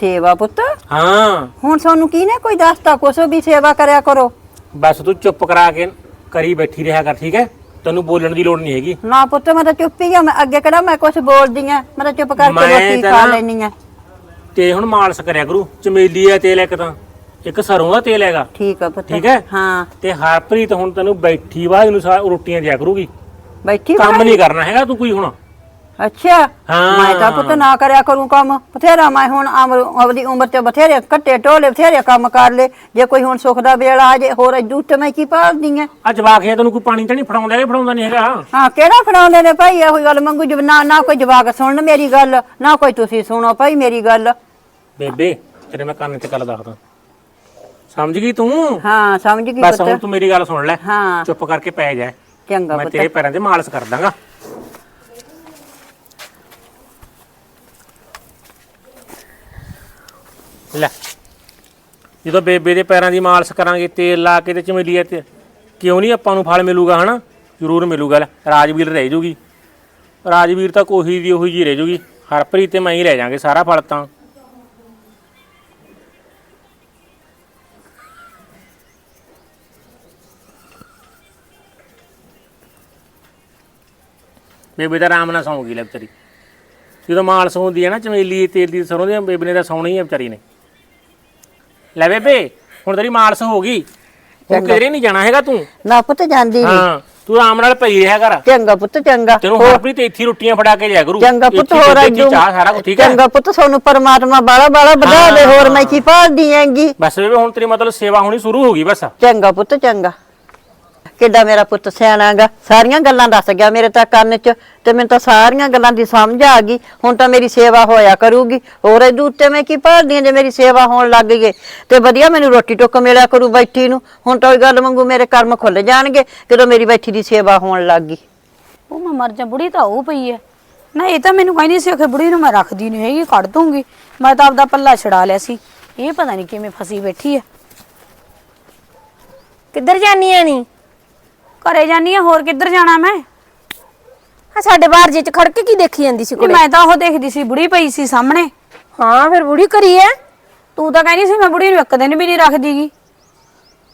ਸੇਵਾ ਪੁੱਤ? ਹਾਂ। ਹੁਣ ਸਾਨੂੰ ਕੀ ਨੇ ਕੋਈ ਦੱਸਤਾ? ਕੁਛ ਵੀ ਸੇਵਾ ਕਰਿਆ ਕਰੋ। ਬਸ ਤੂੰ ਚੁੱਪ ਕਰਾ ਕੇ ਕਰੀ ਬੈਠੀ ਰਿਹਾ ਕਰ ਠੀਕ ਹੈ? ਤੈਨੂੰ ਬੋਲਣ ਦੀ ਲੋੜ ਨਹੀਂ ਹੈਗੀ। ਨਾ ਪੁੱਤ ਮੈਂ ਤਾਂ ਚੁੱਪ ਹੀ ਆ ਮੈਂ ਅੱਗੇ ਕਿਹੜਾ ਮੈਂ ਕੁਛ ਬੋਲਦੀ ਆ ਮੈਂ ਤਾਂ ਚੁੱਪ ਕਰਕੇ ਮੈਂ ਰੋਟੀ ਤਾਂ ਖਾ ਨਾ- ਲੈਣੀ ਆ। ਤੇ ਹੁਣ ਮਾਲਸ਼ ਕਰਿਆ ਕਰੂ ਚਮੇਲੀ ਦਾ ਤੇਲ ਇੱਕ ਤਾਂ। ਇੱਕ ਸਰੋਂ ਦਾ ਤੇਲ ਹੈਗਾ। ਠੀਕ ਆ ਪੁੱਤ। ਠੀਕ ਹੈ? ਹਾਂ। ਤੇ ਹਰਪ੍ਰੀਤ ਹੁਣ ਤੈਨੂੰ ਬੈਠੀ ਬਾਅਦ ਨੂੰ ਸਾ ਰੋਟੀਆਂ ਦਿਆ ਕਰੂਗੀ। ਬੈਠੀ ਕੰਮ? ਨਹੀਂ ਕਰਨਾ ਹੈਗਾ ਤੂੰ ਕੋਈ ਹੁਣ। ਅੱਛਾ। ਹਾਂ। ਮੈਂ ਤਾਂ ਪੁੱਤ ਨਾ ਕਰਿਆ ਕਰੂੰ ਕੰਮ। ਬਥੇਰਾ ਮੈਂ ਹੁਣ ਅਮਰ ਆਪਦੀ ਉਮਰ ਚ ਬਥੇਰੇ ਕੱਟੇ ਟੋਲੇ ਬਥੇਰੇ ਕੰਮ ਕਰ ਲੇ ਜੇ ਕੋਈ ਹੁਣ ਸੁੱਖ ਦਾ ਵੇਲਾ ਆ ਜੇ ਹੋਰ ਤੇ ਮੈਂ ਕੀ ਪਾਲਦੀ ਆ? ਆ ਜਵਾਕ ਹੈ ਤੈਨੂੰ ਕੋਈ ਪਾਣੀ ਤਾਂ ਨਹੀਂ ਫੜਾਉਂਦਾ ਇਹ? ਫੜਾਉਂਦਾ ਨਹੀਂ ਹੈਗਾ। ਹਾਂ ਕਿਹੜਾ ਫੜਾਉਂਦੇ ਨੇ ਭਾਈ? ਇਹੋ ਗੱਲ ਮੰਗੂ ਜਬ ਨਾ ਨਾ ਕੋਈ ਜਵਾਕ ਸੁਣਨ ਮੇਰੀ ਗੱਲ ਨਾ ਕੋਈ ਤੁਸੀਂ ਸੁਣੋ ਭਾਈ ਮੇਰੀ ਗੱਲ। ਬੇਬੇ ਤੇਰੇ ਮੈਂ ਕੰਨ 'ਚ ਗੱਲ ਦੱਸਦਾ। ਸਮਝ ਗਈ ਤੂੰ? ਹਾਂ ਸਮਝ ਗਈ ਬਸ ਹੁਣ ਪੁੱਤ। ਤੂੰ ਮੇਰੀ ਗੱਲ ਸੁਣ ਲੈ। ਹਾਂ। ਚੁੱਪ ਕਰਕੇ ਪੈ ਜਾ। ਚੰਗਾ ਮੈਂ ਪੁੱਤ। ਤੇਰੇ ਪੈਰਾਂ 'ਤੇ ਮਾਲਸ਼ ਕਰ ਦਾਂਗਾ ਲੈ। ਜਦੋਂ ਬੇਬੇ ਦੇ ਪੈਰਾਂ ਦੀ ਮਾਲਸ਼ ਕਰਾਂਗੇ, ਤੇਲ ਲਾ ਕੇ ਤੇ ਚਮੇਲੀਏ ਤੇ ਕਿਉਂ ਨਹੀਂ ਆਪਾਂ ਨੂੰ ਫਲ ਮਿਲੂਗਾ, ਹਨਾ? ਜ਼ਰੂਰ ਮਿਲੂਗਾ। ਲੈ, ਰਾਜਵੀਰ ਰਹਿ ਜੂਗੀ। ਰਾਜਵੀਰ ਤਾਂ ਕੋਹੀ ਦੀ ਉਹੀ ਜੀ ਰਹਿ ਜੂਗੀ। ਹਰਪ੍ਰੀਤ ਤੇ ਮੈਂ ਹੀ ਰਹਿ ਜਾਾਂਗੇ ਸਾਰਾ ਫਲ ਤਾਂ। ਬੇਬੇ ਤਾਂ ਆਰਾਮ ਨਾਲ ਸੌਂਗੀ ਲੈ ਵਿਚਾਰੀ। ਜਦੋਂ ਮਾਲਸ ਹੁੰਦੀ ਹੈ ਨਾ, ਚਮੇਲੀ, ਤੇਲ ਦੀ ਸਰੋਂ ਦੇ ਬੇਬੇ ਨੇ ਤਾਂ ਸੌਣਾ ਹੀ ਹੈ ਵਿਚਾਰੀ ਨੇ। ਲੈ ਬੇਬੇ ਹੁਣ ਤੇਰੀ ਮਾਲਸ ਹੋ ਗਈ। ਹੁਣ ਕਿਧਰੇ ਨਹੀਂ ਜਾਣਾ ਹੈਗਾ ਤੂੰ। ਨਾ ਪੁੱਤ ਜਾਂਦੀ ਹਾਂ ਤੂੰ ਆਰਾਮ ਨਾਲ ਪਈ ਰਿਹਾ ਕਰ। ਚੰਗਾ ਪੁੱਤ ਚੰਗਾ। ਤੈਨੂੰ ਹਰਪ੍ਰੀਤ ਇੱਥੇ ਹੀ ਰੋਟੀਆਂ ਫੜਾ ਕੇ ਜਾਇਆ ਕਰੂ। ਚੰਗਾ ਪੁੱਤ ਇੱਥੇ ਹੋਰ ਇੱਥੇ ਅੱਜੂ ਚਾਹ ਸਾਰਾ ਕੁਝ ਠੀਕ ਹੈ? ਚੰਗਾ ਪੁੱਤ ਸੋਨੂੰ ਪਰਮਾਤਮਾ ਬਾਲਾ ਬਾਲਾ ਵਧਾ ਦੇ। ਹੋਰ ਮੈਂ ਕੀ ਭਾਲਦੀ ਆਂਗੀ ਬਸ ਬੇਬੇ ਹੁਣ ਤੇਰੀ ਮਤਲਬ ਸੇਵਾ ਹੋਣੀ ਸ਼ੁਰੂ ਹੋ ਗਈ ਬਸ। ਚੰਗਾ ਪੁੱਤ ਚੰਗਾ। ਕਿੱਡਾ ਮੇਰਾ ਪੁੱਤ ਸਿਆਣਾਗਾ ਸਾਰੀਆਂ ਗੱਲਾਂ ਦੱਸ ਗਿਆ ਮੇਰੇ ਤਾਂ ਕੰਨ 'ਚ ਤੇ ਮੈਨੂੰ ਤਾਂ ਸਾਰੀਆਂ ਗੱਲਾਂ ਦੀ ਸਮਝ ਆ ਗਈ। ਹੁਣ ਤਾਂ ਮੇਰੀ ਸੇਵਾ ਹੋਇਆ ਕਰੂਗੀ। ਹੋਰ ਇਹਦੇ ਉੱਤੇ ਮੈਂ ਕੀ ਭਾਲਦੀ ਆਂ ਜੇ ਮੇਰੀ ਸੇਵਾ ਹੋਣ ਲੱਗ ਗਈ ਤੇ ਵਧੀਆ ਮੈਨੂੰ ਰੋਟੀ ਟੁੱਕ ਮਿਲਿਆ ਕਰੂ ਬੈਠੀ ਨੂੰ। ਹੁਣ ਤਾਂ ਉਹ ਗੱਲ ਵਾਂਗੂ ਮੇਰੇ ਕਰਮ ਖੁੱਲ ਜਾਣਗੇ ਜਦੋਂ ਮੇਰੀ ਬੈਠੀ ਦੀ ਸੇਵਾ ਹੋਣ ਲੱਗ ਗਈ। ਉਹ ਮੈਂ ਮਰ ਜਾ ਬੁੜੀ ਤਾਂ ਉਹ ਪਈ ਐ ਨਾ ਇਹ ਤਾਂ ਮੈਨੂੰ ਕਹਿੰਦੀ ਸੀ ਕਿ ਬੁੜੀ ਨੂੰ ਮੈਂ ਰੱਖਦੀ ਨਹੀਂ ਹੈਗੀ ਕੱਢ ਦੂੰਗੀ ਮੈਂ ਤਾਂ ਆਪਦਾ ਪੱਲਾ ਛਡਾ ਲਿਆ ਸੀ। ਇਹ ਪਤਾ ਨਹੀਂ ਕਿਵੇਂ ਫਸੀ ਬੈਠੀ ਐ ਕਿੱਧਰ ਜਾਨੀ ਆ ਨੀ? ਘਰੇ ਜਾਨੀ ਆ ਹੋਰ ਕਿੱਧਰ ਜਾਣਾ ਮੈਂ? ਹਾਂ ਸਾਡੇ ਬਾਹਰ ਜੇ ਚ ਖੜ ਕੇ ਕੀ ਦੇਖੀ ਜਾਂਦੀ ਸੀ ਕੁੜੇ? ਮੈਂ ਤਾਂ ਉਹ ਦੇਖਦੀ ਸੀ ਬੁੜੀ ਪਈ ਸੀ ਸਾਹਮਣੇ। ਹਾਂ ਫਿਰ ਬੁੜੀ ਕਰੀ ਐ? ਤੂੰ ਤਾਂ ਕਹਿੰਦੀ ਸੀ ਮੈਂ ਬੁੜੀ ਨੂੰ ਇੱਕ ਦਿਨ ਵੀ ਨਹੀਂ ਰੱਖਦੀਗੀ।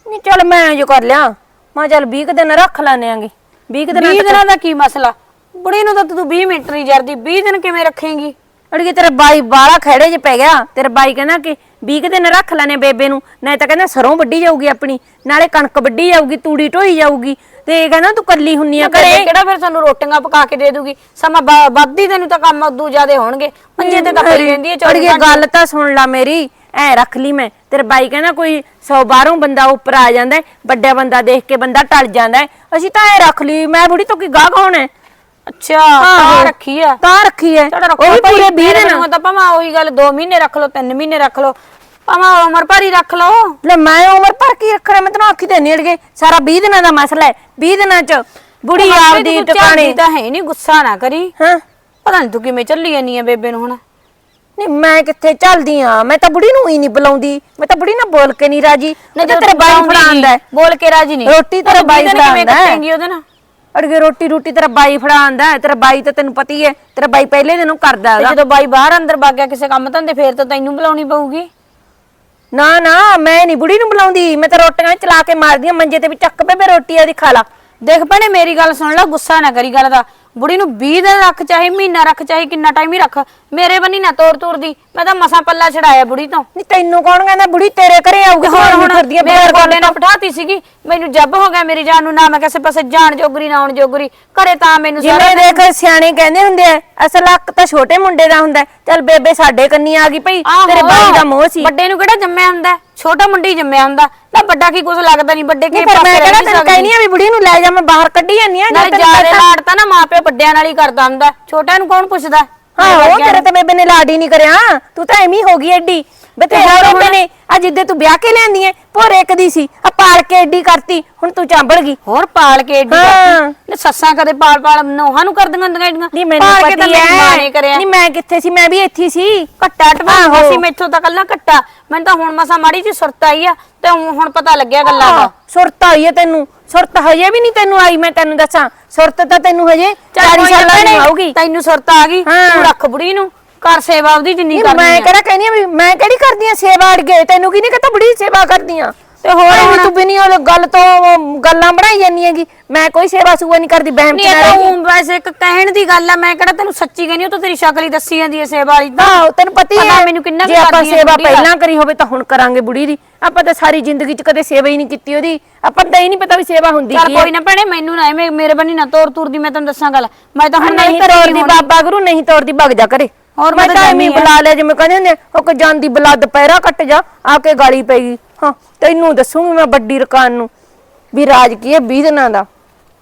ਨਹੀਂ ਚੱਲ ਮੈਂ ਜੋ ਕਰ ਲਿਆ। ਮੈਂ ਚੱਲ 20 ਕੁ ਦਿਨ ਰੱਖ ਲੈਣੇ ਆਂਗੇ। 20 ਕੁ ਦਿਨਾਂ 20 ਤੱਕ ਦਿਨਾਂ ਦਾ ਕੀ ਮਸਲਾ? ਬੁੜੀ ਨੂੰ ਤਾਂ ਤੂੰ 20 ਮਿੰਟ ਨਹੀਂ ਜਰਦੀ 20 ਦਿਨ ਕਿਵੇਂ ਰੱਖੇਂਗੀ? ਅੜੀਏ ਤੇਰਾ ਬਾਈ ਬਾਲਾ ਖੜੇ 'ਚ ਪੈ ਗਿਆ। ਤੇਰਾ ਬਾਈ ਕਹਿੰਦਾ ਕਿ 20 ਕੁ ਦਿਨ ਰੱਖ ਲੈਣੇ ਬੇਬੇ ਨੂੰ। ਨਹੀਂ ਤਾਂ ਕਹਿੰਦਾ ਸਰੋਂ ਵੱਢੀ ਜਾਊਗੀ ਆਪਣੀ। ਨਾਲੇ ਕਣਕ ਵੱਢੀ ਜਾਊਗੀ ਤੂੜੀ ਢੋਈ ਜਾਊਗੀ। ਤੇ ਕਹਿੰਦਾ ਤੂੰ ਕੱਲੀ ਹੁੰਨੀ ਆ ਘਰੇ। ਕਿਹੜਾ ਫਿਰ ਸਾਨੂੰ ਰੋਟੀਆਂ ਪਕਾ ਕੇ ਦੇ ਦੂਗੀ? ਸਮਾਂ ਵੱਧਦੀ ਤੈਨੂੰ ਤਾਂ ਕੰਮ ਉਦੋਂ ਜ਼ਿਆਦੇ ਹੋਣਗੇ। ਮੰਜੇ ਤੇ ਤਾਂ ਪਈ ਰਹਿੰਦੀ ਹੈ ਘੰਟੇ। ਗੱਲ ਤਾਂ ਸੁਣ ਲੈ ਮੇਰੀ ਐ ਰੱਖ ਲਈ ਮੈਂ। ਤੇਰਾ ਬਾਈ ਕਹਿੰਦਾ ਕੋਈ 100 ਬਾਹਰੋਂ ਬੰਦਾ ਉੱਪਰ ਆ ਜਾਂਦਾ ਵੱਡਾ ਬੰਦਾ ਦੇਖ ਕੇ ਬੰਦਾ ਟਲ ਜਾਂਦਾ। ਅਸੀਂ ਤਾਂ ਐ ਰੱਖ ਲਈ ਮੈਂ ਬੁੜੀ ਤੋਂ ਕੀ ਗਾਹ ਹੋਣਾ ਹੈ? ਅੱਛਾ ਤਾਂ ਰੱਖੀ ਆ। ਤਾਂ ਰੱਖੀ ਐ ਉਹ ਵੀ ਪੂਰੇ 20 ਮੇਰੇ ਦਿਨ। ਤਾਂ ਭਾਵੇਂ ਉਹੀ ਗੱਲ 2 ਮਹੀਨੇ ਰੱਖ ਲਓ 3 ਮਹੀਨੇ ਰੱਖ ਲਓ। ਭਾਵੇਂ ਉਮਰ ਭਰ ਰੱਖ ਲਓ। ਲੈ ਮੈਂ ਉਮਰ ਭਰ ਕੀ ਰੱਖਣਾ ਮੈਂ ਤੈਨੂੰ ਆਖੀ ਤੇ ਨਹੀਂ ਅੜਗੇ ਸਾਰਾ 20 ਦਿਨਾਂ ਦਾ ਮਸਲਾ ਹੈ 20 ਦਿਨਾਂ ਚ ਬੁੜੀ ਆਪਦੀ ਟਿਕਾਣੇ ਤਾਂ ਹੈ ਨਹੀਂ ਗੁੱਸਾ ਨਾ ਕਰੀ। ਹਾਂ। ਪਤਾ ਨਹੀਂ ਤੂੰ ਕਿਵੇਂ ਚੱਲੀ ਜਾਨੀ ਆ ਬੇਬੇ ਨੂੰ ਹੁਣ। ਨਹੀਂ ਮੈਂ ਕਿੱਥੇ ਚੱਲਦੀ ਆ ਮੈਂ ਤਾਂ ਬੁੜੀ ਨੂੰ ਹੀ ਨਹੀਂ ਬੁਲਾਉਂਦੀ। ਮੈਂ ਤਾਂ ਬੁੜੀ ਨਾਲ ਬੋਲ ਕੇ ਨਹੀਂ ਰਾਜੀ। ਨਾ ਉਹ ਤਾਂ ਤੇਰਾ ਬਾਈ ਫੜਾਉਂਦਾ। ਬੋਲ ਕੇ ਰਾਜੀ ਨਹੀਂ। ਰੋਟੀ ਤੇਰਾ ਤੂੰ ਬਾਈ ਕਿਵੇਂ ਫੜਾਉਂਦਾ। ਕੱਟੇਂਗੀ ਉਹਦੇ ਨਾਲ? ਅੜਗੇ ਰੋਟੀ ਰੋਟੀ ਤੇਰਾ ਬਾਈ ਫੜਾਉਂਦਾ ਤੇਰਾ ਬਾਈ ਤਾਂ ਤੈਨੂੰ ਪਤੀ ਹੈ। ਤੇਰਾ ਬਾਈ ਪਹਿਲੇ ਦਿਨੋਂ ਕਰਦਾ ਤੇ ਜਦੋਂ ਬਾਈ ਬਾਹਰ ਅੰਦਰ ਵਗ ਗਿਆ ਕਿਸੇ ਕੰਮ ਧੰਦੇ ਫੇਰ ਤਾਂ ਤੈਨੂੰ ਬੁਲਾਉਣੀ ਪਊਗੀ। ਨਾ ਨਾ, ਮੈਂ ਨਹੀਂ ਬੁੜੀ ਨੂੰ ਬੁਲਾਉਂਦੀ। ਮੈਂ ਤਾਂ ਰੋਟੀਆਂ ਚਲਾ ਕੇ ਮਾਰਦੀ ਆ ਮੰਜੇ ਤੇ ਵੀ ਚੱਕ ਬੇਬੇ ਰੋਟੀ ਆਦੀ ਖਾ ਲਾ। ਦੇਖ ਭੈਣੇ ਮੇਰੀ ਗੱਲ ਸੁਣ ਲੈ ਗੁੱਸਾ ਨਾ ਕਰੀ ਗੱਲ ਦਾ। ਬੁੜੀ ਨੂੰ 20 ਦਿਨ ਰੱਖ ਚਾਹੇ ਮਹੀਨਾ ਰੱਖ ਚਾਹੇ ਕਿੰਨਾ ਟਾਈਮ ਹੀ ਰੱਖ। ਮੇਰੇ ਬੰਨੀ ਨਾ ਤੋੜ ਤੋੜ ਦੀ ਮੈਂ ਤਾਂ ਮਸਾਂ ਪੱਲਾ ਛਡਾਇਆ ਬੁੜੀ ਤੋਂ। ਨਹੀਂ ਤੈਨੂੰ ਕੌਣ ਕਹਿੰਦਾ ਬੁੜੀ ਤੇਰੇ ਘਰੇ ਆਊਗੀ ਹੁਣ ਹੁਣ ਫਿਰਦੀ ਆ ਮੇਰੇ ਬਗੈਰ ਗੋਡੇ ਨਾਲ ਬਿਠਾਤੀ ਸੀਗੀ। ਮੈਨੂੰ ਜੱਬ ਹੋ ਗਿਆ ਮੇਰੀ ਜਾਨ ਨੂੰ ਨਾ ਮੈਂ ਕਿਸੇ ਪਾਸੇ ਜਾਣ ਜੋਗਰੀ ਨਾ ਆਉਣ ਜੋਗਰੀ। ਘਰੇ ਤਾਂ ਮੈਨੂੰ ਜਿਵੇਂ ਦੇਖ ਸਿਆਣੇ ਕਹਿੰਦੇ ਹੁੰਦੇ ਆ ਅਸਲ ਹੱਕ ਤਾਂ ਛੋਟੇ ਮੁੰਡੇ ਦਾ ਹੁੰਦਾ। ਚੱਲ ਬੇਬੇ ਸਾਡੇ ਕੰਨੀ ਆ ਗਈ ਭਈ ਤੇਰੇ ਬਾਈ ਦਾ ਮੋਹ ਸੀ। ਵੱਡੇ ਨੂੰ ਕਿਹੜਾ ਜੰਮਿਆ ਹੁੰਦਾ? ਛੋਟਾ ਮੁੰਡੀ ਜੰਮਿਆ ਹੁੰਦਾ ਨਾ ਵੱਡਾ ਕੀ ਕੁਝ ਲੱਗਦਾ ਨਹੀਂ ਵੱਡੇ ਕੀ ਨਹੀਂ ਮੈਂ ਕਿਹੜਾ ਤੈਨੂੰ। ਕਹਿਨੀ ਆ ਵੀ ਬੁੜੀ ਨੂੰ ਲੈ ਜਾ ਮੈਂ ਬਾਹਰ ਕੱਢੀ ਜਾਂਦੀ ਆ ਨਾਲੇ ਜਿਆਦੇ ਲਾੜ ਤਾਂ ਨਾ ਮਾਪਿਓ ਵੱਡਿਆਂ ਨਾਲ ਹੀ ਕਰਦਾ ਹੁੰਦਾ ਛੋਟਿਆਂ ਨੂੰ ਕੌਣ ਪੁੱਛਦਾ ਹਾਂ ਉਹ ਤੇਰੇ ਤੇ ਬੇਬੇ ਨੇ ਲਾਡੀ ਨਹੀਂ ਕਰਿਆ ਤੂੰ ਤਾਂ ਐਵੇਂ ਹੀ ਹੋ ਗਈ ਐਡੀ ਬਥੇਰਾ ਬੇਬੇ ਨੇ। ਆ ਜਿੱਦੇ ਤੂੰ ਵਿਆਹ ਕੇ ਲਿਆਂਦੀ ਐ ਭੋਰੇ ਇੱਕ ਦੀ ਸੀ। ਆ ਪਾਲ ਕੇ ਐਡੀ ਕਰਤੀ ਹੁਣ ਤੂੰ ਚਾਂਬੜ ਗਈ। ਹੋਰ ਪਾਲ ਕੇ ਏਡੀ ਹਾਂ। ਕਰਤੀ। ਲੈ ਸੱਸਾਂ ਕਦੇ ਪਾਲ ਪਾਲ ਨੋਹਾਂ ਨੂੰ ਕਰ ਦਿੰਦੀਆਂ ਹੁੰਦੀਆਂ ਏਡੀਆਂ। ਨਹੀਂ ਮੈਨੂੰ ਪਾਲ ਕੇ ਤਾਂ ਪਤੀ ਮੇਰੀ ਮਾਂ ਨੇ ਐ ਕਰਿਆ। ਨਹੀਂ ਮੈਂ ਕਿੱਥੇ ਸੀ? ਮੈਂ ਵੀ ਇੱਥੇ ਹੀ ਸੀ। ਘੱਟਾ ਟਵਾ ਆਹੋ। ਸੀ ਮੈਥੋਂ ਤਾਂ ਕੱਲਾ ਘੱਟਾ। ਮੈਨੂੰ ਤਾਂ ਹੁਣ ਮਸਾ ਮਾੜੀ ਜੀ ਸੁਰਤ ਆਈ ਆ ਤੇ ਹੁਣ ਹੁਣ ਪਤਾ ਲੱਗਿਆ ਗੱਲਾਂ ਦਾ। ਸੁਰਤ ਆਈ ਐ ਤੈਨੂੰ। ਸੁਰਤ ਹਜੇ ਵੀ ਨਹੀਂ ਤੈਨੂੰ ਆਈ ਮੈਂ ਤੈਨੂੰ ਦੱਸਾਂ। ਸੁਰਤ ਤਾਂ ਤੈਨੂੰ ਹਜੇ ਚੱਲ 40 ਕੋਈ ਨਾ ਸਾਲਾਂ ਦੀ ਆਊਗੀ। ਤੈਨੂੰ ਸੁਰਤ ਆ ਗਈ। ਹਾਂ। ਤੂੰ ਰੱਖ ਬੁੜੀ ਨੂੰ। ਕਰ ਸੇਵਾ ਉਹਦੀ ਜਿੰਨੀ ਨਹੀਂ, ਕਰਨੀ ਮੈਂ ਕਿਹੜਾ ਕਹਿੰਦੀ ਆ ਵੀ ਮੈਂ ਕਿਹੜੀ ਕਰਦੀ ਆ ਸੇਵਾ ਅੜ ਗਏ ਤੈਨੂੰ ਕੀ ਨਹੀਂ ਕਹਤਾ ਬੜੀ ਸੇਵਾ ਕਰਦੀ ਆ? ਤੇ ਹੋਰ ਹੁਣ- ਤੂੰ ਬਿਨੀ ਉਹ ਗੱਲ ਤੋਂ ਉਹ ਗੱਲਾਂ ਬਣਾਈ ਜਾਂਦੀ ਹੈਗੀ। ਮੈਂ ਕੋਈ ਸੇਵਾ ਸੂਆ ਨਹੀਂ ਕਰਦੀ ਬਹਿਮ ਨਹੀਂ ਇਹ ਤਾਂ ਊਂ ਵੈਸੇ ਇੱਕ ਕਹਿਣ ਦੀ ਗੱਲ ਆ ਮੈਂ ਕਿਹੜਾ ਤੈਨੂੰ ਸੱਚੀ ਕਹਿੰਦੀ ਉਹ ਤਾਂ ਤੇਰੀ ਸ਼ਕਲ ਹੀ ਦੱਸੀ ਜਾਂਦੀ ਐ ਸੇਵਾ ਵਾਲੀ। ਤਾਂ ਆਹੋ ਤੈਨੂੰ ਪਤਾ ਹੀ ਪਤਾ ਹੈ ਮੈਨੂੰ ਕਿੰਨਾ ਕੁ ਜੇ ਆਪਾਂ ਕਰਦੀ ਆ ਸੇਵਾ ਬੁੜੀ ਦਾ। ਪਹਿਲਾਂ ਕਰੀ ਹੋਵੇ ਤਾਂ ਹੁਣ ਕਰਾਂਗੇ ਬੁੜੀ ਦੀ। ਆਪਾਂ ਤਾਂ ਸਾਰੀ ਜ਼ਿੰਦਗੀ 'ਚ ਕਦੇ ਸੇਵਾ ਹੀ ਨਹੀਂ ਕੀਤੀ ਉਹਦੀ। ਆਪਾਂ ਤਾਂ ਇਹ ਨਹੀਂ ਪਤਾ ਵੀ ਸੇਵਾ ਹੁੰਦੀ ਚੱਲ ਕੀ ਕੋਈ ਹੈ ਨਾ ਭੈਣੇ ਮੈਨੂੰ ਨਾ ਐਵੇਂ ਮੇਰੇ ਬੰਨੀ ਨਾ ਤੋਰ ਤੁਰ ਦੀ ਮੈਂ ਤੈਨੂੰ ਦੱਸਾਂ ਗੱਲ। ਮੈਂ ਤਾਂ ਹੁਣ ਨਹੀਂ ਤੋੜਦੀ ਬਾਬਾ ਗੁਰੂ ਨਹੀਂ ਤੋੜਦੀ ਭਗ ਜਾ ਕਰੇ ਹੋਰ ਮੈਂ ਤਾਂ ਐਵੇਂ ਹੀ ਬੁਲਾ ਲਿਆ ਜਿਵੇਂ ਕਹਿੰਦੇ ਹੁੰਦੇ ਆ, ਉਹ ਕੋ ਜਾਂਦੀ ਬਲਾ ਦੁਪਹਿਰਾ ਕੱਟ ਜਾ ਆ ਕੇ ਗਾਲੀ ਪੈਗੀ ਹਾਂ ਤੈਨੂੰ ਦੱਸੂਗੀ ਮੈਂ ਵੱਡੀ ਰਕਾਨ ਨੂੰ ਵੀ ਰਾਜ ਕੀ ਹੈ 20 ਦਿਨਾਂ ਦਾ?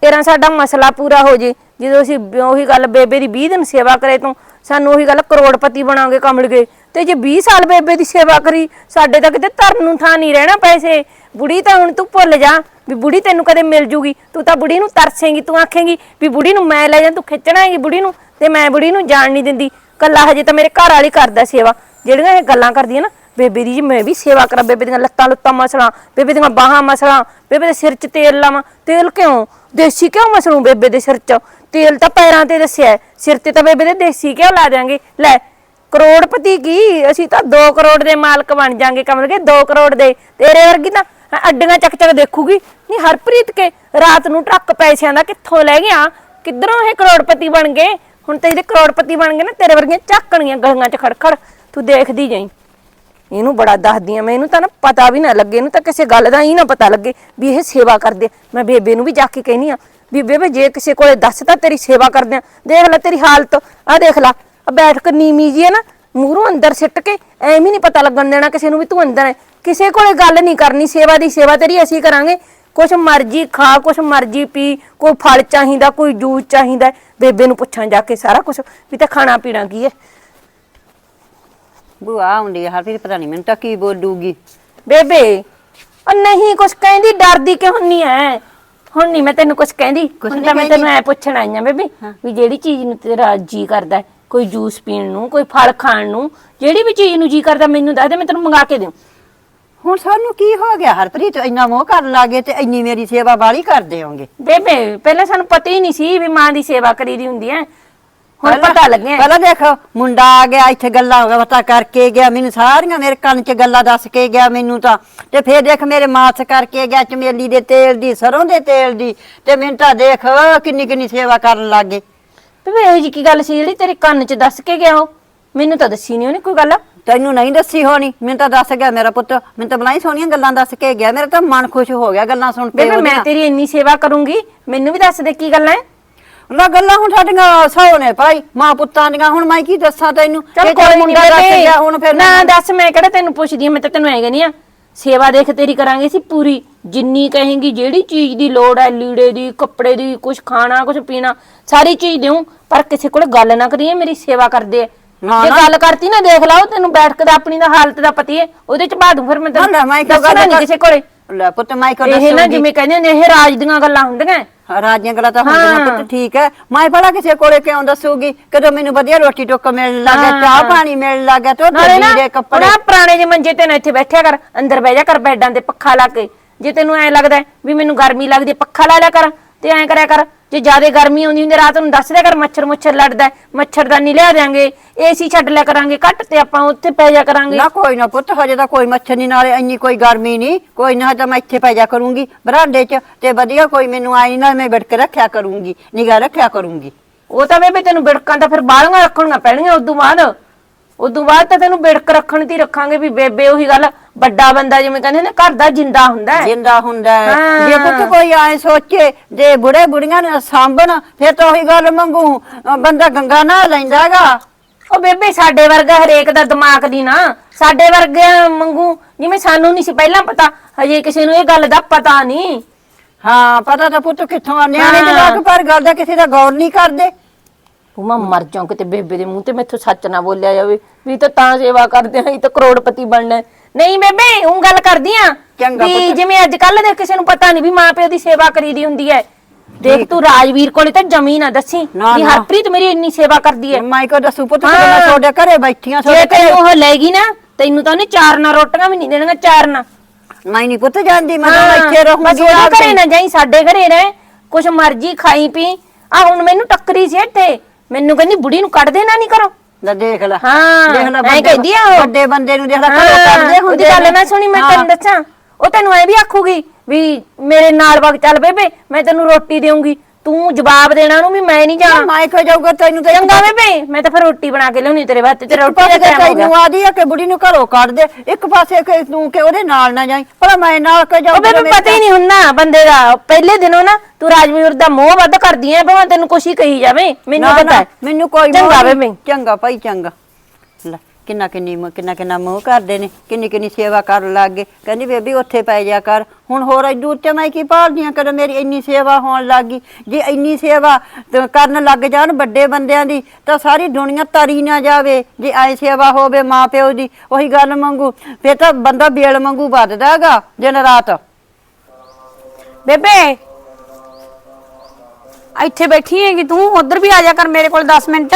ਤੇਰਾ ਸਾਡਾ ਮਸਲਾ ਪੂਰਾ ਹੋ ਜੇ ਜਦੋਂ ਅਸੀਂ ਬ- ਉਹੀ ਗੱਲ ਬੇਬੇ ਦੀ 20 ਦਿਨ ਸੇਵਾ ਕਰੇ ਤੂੰ ਸਾਨੂੰ ਉਹੀ ਗੱਲ ਕਰੋੜਪਤੀ ਬਣਾਂਗੇ ਕਮਲ ਗਏ ਤੇ ਜੇ 20 ਸਾਲ ਬੇਬੇ ਦੀ ਸੇਵਾ ਕਰੀ ਸਾਡੇ ਤਾਂ ਕਿਤੇ ਧਰਨ ਨੂੰ ਥਾਂ ਨਹੀਂ ਰਹਿਣਾ ਪੈਸੇ। ਬੁੜੀ ਤਾਂ ਹੁਣ ਤੂੰ ਭੁੱਲ ਜਾ ਵੀ ਬੁੜੀ ਤੈਨੂੰ ਕਦੇ ਮਿਲ ਜੂਗੀ। ਤੂੰ ਤਾਂ ਬੁੜੀ ਨੂੰ ਤਰਸੇਂਗੀ ਤੂੰ ਆਖੇਂਗੀ ਵੀ ਬੁੜੀ ਨੂੰ ਮੈਂ ਲੈ ਜਾਂ ਤੂੰ ਖਿੱਚਣਾ ਹੈਗੀ ਬੁੜੀ ਨੂੰ ਤੇ ਮੈਂ ਬੁੜੀ ਨੂੰ ਜਾਣ ਨਹੀਂ ਦਿੰਦੀ। ਕੱਲਾ ਹਜੇ ਤਾਂ ਮੇਰੇ ਘਰ ਵਾਲੀ ਕਰਦਾ ਸੇਵਾ। ਜਿਹੜੀਆਂ ਇਹ ਗੱਲਾਂ ਕਰਦੀਆਂ ਨਾ, ਬੇਬੇ ਦੀ ਜੀ ਮੈਂ ਵੀ ਸੇਵਾ ਕਰਾਂ, ਬੇਬੇ ਦੀਆਂ ਲੱਤਾਂ ਲੁੱਤਾਂ ਮਸਲਾਂ, ਬੇਬੇ ਦੀਆਂ ਬਾਹਾਂ ਮਸਲਾਂ, ਬੇਬੇ ਦੇ ਸਿਰ 'ਚ ਤੇਲ ਲਾਵਾਂ। ਤੇਲ ਕਿਉਂ? ਦੇਸੀ ਕਿਉਂ ਮਸਲੂ ਬੇਬੇ ਦੇ ਸਿਰ 'ਚ? ਤੇਲ ਤਾਂ ਪੈਰਾਂ ਤੇ ਦੱਸਿਆ ਸਿਰ ਤੇ ਤਾਂ ਬੇਬੇ ਦੇ ਦੇਸੀ ਕਿਉਂ ਲਾ ਦਿਆਂਗੇ? ਲੈ, ਕਰੋੜਪਤੀ ਕੀ? ਅਸੀਂ ਤਾਂ 2 ਕਰੋੜ ਦੇ ਮਾਲਕ ਬਣ ਜਾਾਂਗੇ, ਕਮਲ ਕੇ 2 ਕਰੋੜ ਦੇ। ਤੇਰੇ ਵਰਗੀ ਤਾਂ ਅੱਡੀਆਂ ਚੱਕ ਚੱਕ ਦੇਖੂਗੀ। ਨਹੀਂ ਹਰਪ੍ਰੀਤ ਕੇ, ਰਾਤ ਨੂੰ ਟਰੱਕ ਪੈਸਿਆਂ ਦਾ ਕਿੱਥੋਂ ਲੈ ਗਿਆ? ਕਿੱਧਰੋਂ ਇਹ ਕਰੋੜਪਤੀ ਬਣ ਗਏ? ਹੁਣ ਤੇ ਇਹਦੇ ਕਰੋੜਪਤੀ ਬਣ ਗਏ ਨਾ, ਤੇਰੇ ਵਰਗੀਆਂ ਝਾਕਣੀਆਂ ਗਲੀਆਂ 'ਚ ਖੜਖੜ, ਤੂੰ ਦੇਖਦੀ ਜਾਈਂ। ਇਹਨੂੰ ਬੜਾ ਦੱਸਦੀ ਆ ਮੈਂ, ਇਹਨੂੰ ਤਾਂ ਨਾ ਪਤਾ ਵੀ ਨਾ ਲੱਗੇ, ਇਹਨੂੰ ਤਾਂ ਕਿਸੇ ਗੱਲ ਦਾ ਹੀ ਨਾ ਪਤਾ ਲੱਗੇ ਵੀ ਇਹ ਸੇਵਾ ਕਰਦੇ ਮੈਂ ਬੇਬੇ ਨੂੰ ਵੀ ਜਾ ਕੇ ਕਹਿਨੀ ਆ, ਵੀ ਬੇਬੇ ਜੇ ਕਿਸੇ ਕੋਲੇ ਦੱਸ ਤਾਂ ਤੇਰੀ ਸੇਵਾ ਕਰਦੇ ਆ। ਦੇਖ ਲੈ ਤੇਰੀ ਹਾਲਤ ਆ ਦੇਖ ਲੈ ਆ ਬੈਠ ਕੇ ਨੀਵੀਂ ਜੀ ਹੈ ਨਾ, ਮੂਹਰੋਂ ਅੰਦਰ ਸਿੱਟ ਕੇ ਐਵੇਂ ਨਹੀਂ ਪਤਾ ਲੱਗਣ ਦੇਣਾ ਕਿਸੇ ਨੂੰ ਵੀ ਤੂੰ ਅੰਦਰ ਹੈ ਕਿਸੇ ਕੋਲੇ ਗੱਲ ਨਹੀਂ ਕਰਨੀ, ਸੇਵਾ ਦੀ ਸੇਵਾ ਤੇਰੀ ਅਸੀਂ ਕਰਾਂਗੇ। ਕੁਛ ਮਰਜ਼ੀ ਖਾ ਕੁਛ ਮਰਜ਼ੀ ਪੀ ਕੋਈ ਫਲ ਚਾਹੀਦਾ ਕੋਈ ਜੂਸ ਚਾਹੀਦਾ ਬੇਬੇ ਨੂੰ ਪੁੱਛਾਂ ਜਾ ਕੇ ਸਾਰਾ ਕੁਝ ਵੀ ਤਾਂ ਖਾਣਾ ਪੀਣਾ ਕੀ ਹੈ ਬੁਆ ਆਉਂਦੀ ਆ ਹਰਪ੍ਰੀਤ ਪਤਾ ਨਹੀਂ ਮੈਨੂੰ ਤਾਂ ਕੀ ਬੋਲੂਗੀ। ਬੇਬੇ ਉਹ ਨਹੀਂ ਕੁਛ ਕਹਿੰਦੀ ਡਰਦੀ ਕਿਉਂ ਨਹੀਂ ਐ? ਹੁਣ ਨਹੀਂ ਮੈਂ ਤੈਨੂੰ ਕੁਛ ਕਹਿੰਦੀ ਕੁਛ ਹੁਣ ਤਾਂ ਮੈਂ। ਤੈਨੂੰ ਐ ਪੁੱਛਣ ਆਈ ਆ ਬੇਬੇ ਵੀ ਜਿਹੜੀ ਚੀਜ਼ ਨੂੰ ਤੇਰਾ ਜੀ ਕਰਦਾ ਹੈ, ਕੋਈ ਜੂਸ ਪੀਣ ਨੂੰ ਕੋਈ ਫਲ ਖਾਣ ਨੂੰ ਜਿਹੜੀ ਵੀ ਚੀਜ਼ ਨੂੰ ਜੀ ਕਰਦਾ ਮੈਨੂੰ ਦੱਸ ਦੇ ਮੈਂ ਤੈਨੂੰ ਮੰਗਾ ਕੇ ਦੇਵਾਂ ਹੁਣ ਸਾਨੂੰ ਕੀ ਹੋ ਗਿਆ? ਹਰਪ੍ਰੀਤ ਇੰਨਾ ਮੋਹ ਕਰਨ ਲੱਗੇ ਤੇ ਇੰਨੀ ਮੇਰੀ ਸੇਵਾ ਬਾਲੀ ਕਰਦੇ ਹੋਗੇ ਬੇਬੇ ਪਹਿਲਾਂ ਸਾਨੂੰ ਪਤਾ ਹੀ ਨਹੀਂ ਸੀ ਵੀ ਮਾਂ ਦੀ ਸੇਵਾ ਕਰੀਦੀ ਹੁੰਦੀ ਐ ਹੁਣ ਪਤਾ ਲੱਗਿਆ। ਪਹਿਲਾਂ ਦੇਖ ਮੁੰਡਾ ਆ ਗਿਆ ਇੱਥੇ ਗੱਲਾਂ ਬਾਤਾਂ ਕਰਕੇ ਗਿਆ। ਮੈਨੂੰ ਸਾਰੀਆਂ ਮੇਰੇ ਕੰਨ 'ਚ ਗੱਲਾਂ ਦੱਸ ਕੇ ਗਿਆ ਮੈਨੂੰ ਤਾਂ। ਤੇ ਫੇਰ ਦੇਖ ਮੇਰੇ ਮਾਸ ਕਰਕੇ ਗਿਆ ਚਮੇਲੀ ਦੇ ਤੇਲ ਦੀ ਸਰੋਂ ਦੇ ਤੇਲ ਦੀ। ਤੇ ਮੈਨੂੰ ਤਾਂ ਦੇਖ ਕਿੰਨੀ ਕਿੰਨੀ ਸੇਵਾ ਕਰਨ ਲੱਗੇ। ਬੇਬੇ ਇਹ ਜੀ ਕੀ ਗੱਲ ਸੀ ਜਿਹੜੀ ਤੇਰੇ ਕੰਨ 'ਚ ਦੱਸ ਕੇ ਗਿਆ ਉਹ? ਮੈਨੂੰ ਤਾਂ ਦੱਸੀ ਨਹੀਂ ਉਹਨੇ ਕੋਈ ਗੱਲ। ਤੈਨੂੰ ਨਹੀਂ ਦੱਸੀ ਹੋਣੀ। ਮੈਨੂੰ ਤਾਂ ਦੱਸ ਗਿਆ ਮੇਰਾ ਪੁੱਤ। ਮੈਨੂੰ ਤਾਂ ਬਲਾਈ ਸੋਹਣੀਆਂ ਗੱਲਾਂ ਦੱਸ ਕੇ ਗਿਆ। ਮੇਰਾ ਤਾਂ ਮਨ ਖੁਸ਼ ਹੋ ਗਿਆ ਗੱਲਾਂ ਸੁਣ ਕੇ ਬੇਬੇ ਮੈਂ। ਤੇਰੀ ਇੰਨੀ ਸੇਵਾ ਕਰੂੰਗੀ। ਮੈਨੂੰ ਵੀ ਦੱਸ ਦੇ ਕੀ ਗੱਲਾਂ ਨਾ ਗੱਲਾਂ ਹੁਣ ਸਾਡੀਆਂ ਸੌ ਨੇ ਭਾਈ। ਮਾਂ ਪੁੱਤਾਂ ਦੀਆਂ। ਹੁਣ ਮੈਂ ਕੀ ਦੱਸਾਂ ਤੈਨੂੰ? ਚੱਲ ਕੋਈ ਮੁੰਡਾ ਦੱਸ ਗਿਆ ਹੁਣ ਫਿਰ ਨਾ ਦੱਸ ਮੈਂ ਕਿਹੜਾ ਤੈਨੂੰ ਪੁੱਛਦੀ ਮੈਂ ਤਾਂ ਤੈਨੂੰ ਐ ਕਹਿੰਦੀ ਆ ਸੇਵਾ ਦੇਖ ਤੇਰੀ ਕਰਾਂਗੇ ਸੀ ਪੂਰੀ। ਜਿੰਨੀ ਕਹੇਂਗੀ ਜਿਹੜੀ ਚੀਜ਼ ਦੀ ਲੋੜ ਹੈ ਲੀੜੇ ਦੀ ਕੱਪੜੇ ਦੀ ਕੁਝ ਖਾਣਾ ਕੁਝ ਪੀਣਾ ਸਾਰੀ ਚੀਜ਼ ਦੇਉ ਪਰ ਕਿਸੇ ਕੋਲ ਗੱਲ ਨਾ ਕਰੀਏ ਮੇਰੀ ਸੇਵਾ ਕਰਦੇ ਨਾ, ਜੇ। ਗੱਲ ਕਰਤੀ ਨਾ ਦੇਖ ਲਾ ਉਹ ਤੈਨੂੰ ਬੈਠ ਕੇ ਤਾਂ ਆਪਣੀ ਦਾ ਹਾਲਤ ਦਾ ਪਤੀ ਹੈ ਉਹਦੇ ਚ ਬਾਦੂ ਫਿਰ ਮੈਂ ਨਾ ਲੈ ਮੈਂ ਕਿਉਂ ਦੱਸਣਾ ਗੱਲ ਨਹੀਂ ਕਰ- ਕਿਸੇ ਕੋਲੇ। ਲੈ ਪੁੱਤ ਮੈਂ ਕਿਉਂ ਇਹ ਨਾ ਦੱਸੂਗੀ? ਜਿਵੇਂ ਕਹਿੰਦੇ ਨੇ ਇਹ ਰਾਜ ਦੀਆਂ ਗੱਲਾਂ ਹੁੰਦੀਆਂ ਰਾਜੀਆਂ ਗੱਲਾਂ ਤਾਂ ਹੁੰਦੀਆਂ ਹਾਂ। ਪੁੱਤ ਠੀਕ ਹੈ। ਮੈਂ ਭਲਾ ਕਿਸੇ ਕੋਲੇ ਕਿਉਂ ਦੱਸੂਗੀ? ਕਦੋਂ ਮੈਨੂੰ ਵਧੀਆ ਰੋਟੀ ਟੁੱਕ ਮਿਲਣ ਲੱਗਾ ਹਾਂ। ਚਾਹ ਪਾਣੀ ਮਿਲਣ ਲੱਗਾ ਤੇ ਨਾਲੇ ਨਾ ਦੇ ਕੱਪੜੇ। ਉਹਨਾਂ ਪੁਰਾਣੇ ਜਿਹੇ ਮੰਜੇ ਤੇ ਨਾ ਇੱਥੇ ਬੈਠਿਆ ਕਰ ਅੰਦਰ ਬਹਿ ਜਾ ਕਰ ਬੈਡਾਂ ਤੇ ਪੱਖਾ ਲਾ ਕੇ। ਜੇ ਤੈਨੂੰ ਐ ਲੱਗਦਾ ਹੈ ਵੀ ਮੈਨੂੰ ਗਰਮੀ ਲੱਗਦੀ ਹੈ, ਪੱਖਾ ਲਾ ਲਿਆ ਕਰ ਤੇ ਐਂ ਕਰਿਆ ਕਰ। ਜੇ ਜ਼ਿਆਦਾ ਗਰਮੀ ਆਉਂਦੀ ਹੁੰਦੀ ਰਾਤ ਨੂੰ ਦੱਸ ਦਿਆ ਕਰ ਮੱਛਰ ਮੁੱਛਰ ਲੜਦਾ ਹੈ, ਮੱਛਰਦਾਨੀ ਲਿਆ ਦਿਆਂਗੇ। ਏਸੀ ਛੱਡ ਲਿਆ ਕਰਾਂਗੇ ਘੱਟ ਤੇ ਆਪਾਂ ਉੱਥੇ ਪੈ ਜਾ ਕਰਾਂਗੇ। ਨਾ ਕੋਈ ਨਾ ਪੁੱਤ ਹਜੇ ਤਾਂ ਕੋਈ ਮੱਛਰ ਨਹੀਂ ਨਾਲੇ ਇੰਨੀ ਕੋਈ ਗਰਮੀ ਨਹੀਂ। ਕੋਈ ਨਾ ਤਾਂ ਮੈਂ ਇੱਥੇ ਪੈ ਜਾ ਕਰੂੰਗੀ ਬਰਾਂਡੇ 'ਚ। ਤੇ ਵਧੀਆ ਕੋਈ ਮੈਨੂੰ ਆਈ ਨਾ ਮੈਂ ਬਿੜਕ ਰੱਖਿਆ ਕਰੂੰਗੀ ਨਿਗਾ ਰੱਖਿਆ ਕਰੂੰਗੀ। ਉਹ ਤਾਂ ਬੇਬੇ ਤੈਨੂੰ ਬਿੜਕਾਂ ਤਾਂ ਫਿਰ ਬਾਹਲੀਆਂ ਰੱਖਣੀਆਂ ਪੈਣਗੀਆਂ ਉਦੋਂ ਬਾਅਦ। ਉਦੋਂ ਬਾਅਦ ਤਾਂ ਤੈਨੂੰ ਬਿੜਕ ਰੱਖਣ ਦੀ ਰੱਖਾਂਗੇ ਵੀ ਬੇਬੇ ਉਹੀ ਗੱਲ। ਵੱਡਾ ਬੰਦਾ ਜਿਵੇਂ ਕਹਿੰਦੇ ਨੇ ਘਰ ਦਾ ਜਿੰਦਾ ਹੁੰਦਾ ਹੈ। ਜਿੰਦਾ ਹੁੰਦਾ ਹੈ। ਹਾਂ। ਜੇ ਪੁੱਤ ਕੋਈ ਐ ਸੋਚੇ ਜੇ ਬੁੜੇ ਬੁੜੀਆਂ ਨੇ ਸਾਂਭਣ ਫਿਰ ਤਾਂ ਉਹੀ ਗੱਲ ਮੰਗੂ। ਬੰਦਾ ਗੰਗਾ ਨਾ ਲੈਂਦਾਗਾ ਉਹ ਬੇਬੇ ਸਾਡੇ ਵਰਗਾ ਹਰੇਕ ਦਾ ਦਿਮਾਗ ਦੀ ਨਾ। ਸਾਡੇ ਵਰਗੇ ਮੰਗੂ ਜਿਵੇਂ ਸਾਨੂੰ ਨਹੀਂ ਸੀ ਪਹਿਲਾਂ ਪਤਾ। ਹਜੇ ਕਿਸੇ ਨੂੰ ਇਹ ਗੱਲ ਦਾ ਪਤਾ ਨਹੀਂ। ਹਾਂ ਪਤਾ ਤਾਂ ਪੁੱਤ ਕਿੱਥੋਂ ਆ। ਨਿਆਣੇ ਦੇ ਹਾਂ। ਲੋਕ ਪਰ ਗੱਲ ਦਾ ਕਿਸੇ ਦਾ ਗੌਰ ਨਹੀਂ ਕਰਦੇ। ਤੂੰ ਮੈਂ ਮਰ ਜਾਉਂ ਕਿਤੇ ਬੇਬੇ ਦੇ ਮੂੰਹ ਤੇ ਮੈਥੋਂ ਸੱਚ ਨਾ ਬੋਲਿਆ ਜਾਵੇ। ਵੀ ਤਾਂ ਤਾਂ ਸੇਵਾ ਕਰਦੇ ਆਂ ਇਹ ਤਾਂ ਕਰੋੜਪਤੀ ਬਣਨਾ ਹੈ। ਨਹੀਂ ਬੇਬੇ ਉਹ ਗੱਲ ਕਰਦੀ ਆ ਚੰਗਾ ਵੀ ਪੁੱਤ। ਜਿਵੇਂ ਅੱਜ ਕੱਲ ਦੇ ਕਿਸੇ ਨੂੰ ਪਤਾ ਨਹੀਂ ਵੀ ਮਾਂ ਪਿਓ ਦੀ ਸੇਵਾ ਕਰੀਦੀ ਹੁੰਦੀ ਹੈ ਦੇਖ ਤੂੰ ਰਾਜਵੀਰ ਕੋਲੇ ਤਾਂ ਜਮੀ ਨਾ ਦੱਸੀ ਨਾ, ਵੀ ਨਾ। ਹਰਪ੍ਰੀਤ ਮੇਰੀ ਇੰਨੀ ਸੇਵਾ ਕਰਦੀ ਹੈ ਮੈਂ ਕੋ ਦੱਸੂ ਪੁੱਤ। ਕਿ ਮੈਂ ਤੁਹਾਡੇ ਘਰੇ ਬੈਠੀਆਂ ਜੇ ਤੁਹਾਡੇ ਤੈਨੂੰ ਉਹ ਲੈਗੀ ਨਾ ਤੈਨੂੰ ਤਾਂ ਉਹਨੇ ਚਾਰ ਨਾ ਰੋਟੀਆਂ ਵੀ ਨਹੀਂ ਦੇਣੀਆਂ ਚਾਰ ਨਾ ਮੈਂ ਨਹੀਂ ਪੁੱਤ ਜਾਂਦੀ ਮੈਂ ਤਾਂ ਇੱਥੇ ਬਸ ਰਹੂੰਗੀ ਉਹਦੇ। ਘਰੇ ਨਾ ਜਾਈ ਸਾਡੇ ਘਰੇ ਰਹਿ ਕੁਛ ਮਰਜ਼ੀ ਖਾਈ ਪੀ ਆ ਹੁਣ ਮੈਨੂੰ ਟੱਕਰੀ ਸੀ ਇੱਥੇ ਮੈਨੂੰ ਕਹਿੰਦੀ ਬੁੜੀ ਨੂੰ ਕੱਢ ਦੇਣਾ ਨਹੀਂ ਕਰੋ ਲੈ ਦੇਖ ਲੈ ਹਾਂ, ਦੇਖ ਲੈ ਐਂ ਕਹਿੰਦੀ ਆ ਉਹ। ਵੱਡੇ ਬੰਦੇ ਨੂੰ ਦੇਖ ਲੈ ਘਰੋਂ ਕੱਢਦੇ ਹੁੰਦੇ ਉਹਦੀ ਗੱਲ। ਨਾ ਸੁਣੀ ਮੈਂ। ਤੈਨੂੰ ਦੱਸਾਂ ਉਹ ਤੈਨੂੰ ਐ ਵੀ ਆਖੂਗੀ ਵੀ ਮੇਰੇ ਨਾਲ ਵਗ ਚੱਲ ਬੇਬੇ ਮੈਂ ਤੈਨੂੰ ਰੋਟੀ ਦੇਵਾਂਗੀ ਤੂੰ ਜਵਾਬ ਦੇਣਾ ਉਹਨੂੰ ਵੀ ਮੈਂ ਨਹੀਂ ਜਾਣਾ। ਮੈਂ ਕੋ ਜਾਊਗਾ ਤੈਨੂੰ ਤਾਂ ਚੰਗਾ ਬੇਬੇ ਮੈਂ ਤਾਂ ਫਿਰ ਰੋਟੀ ਬਣਾ ਕੇ ਲਿਆਉਣੀ ਤੇਰੇ ਵਾਸਤੇ ਤੇ ਰੋਟੀ ਦਾ ਟਾਈਮ ਹੋ ਗਿਆ। ਤੈਨੂੰ ਆਦੀ ਆ ਕਿ ਬੁੜੀ ਨੂੰ ਘਰੋਂ ਕੱਢ ਦੇ ਇੱਕ ਪਾਸੇ ਕਿ ਤੂੰ ਕਿ ਉਹਦੇ ਨਾਲ ਨਾ ਜਾਈ। ਪਰ ਮੈਂ ਨਾਲ ਕੋ ਜਾਊਂ ਉਹ ਬੇਬੇ ਪਤਾ ਹੀ ਨਹੀਂ ਹੁੰਦਾ ਬੰਦੇ ਦਾ। ਪਹਿਲੇ ਦਿਨੋਂ ਨਾ ਤੂੰ ਰਾਜਵੀਰ ਦਾ ਮੋਹ ਵੱਧ ਕਰਦੀ ਐ ਭਾਵੇਂ ਤੈਨੂੰ ਕੁਛ ਹੀ ਕਹੀ ਜਾਵੇ ਮੈਨੂੰ ਪਤਾ ਮੈਨੂੰ ਕੋਈ ਚੰਗਾ ਨੀ। ਬੇਬੇ। ਚੰਗਾ ਭਾਈ ਚੰਗਾ। ਲੈ। ਕਿੰਨਾ ਕਿੰਨੀ ਮ- ਕਿੰਨਾ ਕਿੰਨਾ ਮੋਹ ਕਰਦੇ ਨੇ, ਕਿੰਨੀ ਕਿੰਨੀ ਸੇਵਾ ਕਰਨ ਲੱਗ ਗਏ। ਕਹਿੰਦੀ, ਬੇਬੀ, ਉੱਥੇ ਪੈ ਜਾ ਕਰ। ਹੁਣ ਹੋਰ ਐਡੂ ਉੱਤੇ ਮੈਂ ਕੀ ਭਾਲਦੀਆਂ ਕਰ? ਮੇਰੀ ਇੰਨੀ ਸੇਵਾ ਹੋਣ ਲੱਗ ਗਈ। ਜੇ ਇੰਨੀ ਸੇਵਾ ਤੇ ਕਰਨ ਲੱਗ ਜਾਣ ਵੱਡੇ ਬੰਦਿਆਂ ਦੀ, ਤਾਂ ਸਾਰੀ ਦੁਨੀਆ ਤਰੀ ਨਾ ਜਾਵੇ। ਜੇ ਐ ਸੇਵਾ ਹੋਵੇ ਮਾਂ ਪਿਓ ਦੀ, ਉਹੀ ਗੱਲ ਮੰਗੂ। ਫੇਰ ਤਾਂ ਬੰਦਾ ਬੇਲ ਮੰਗੂ ਵੱਧਦਾ ਵੱਧਦਾਗਾ ਦਿਨ ਰਾਤ। ਬੇਬੇ, ਇੱਥੇ ਬੈਠੀ ਹੈਗੀ ਤੂੰ? ਉਧਰ ਵੀ ਆ ਜਾ ਕਰ ਮੇਰੇ ਕੋਲ 10 ਮਿੰਟ।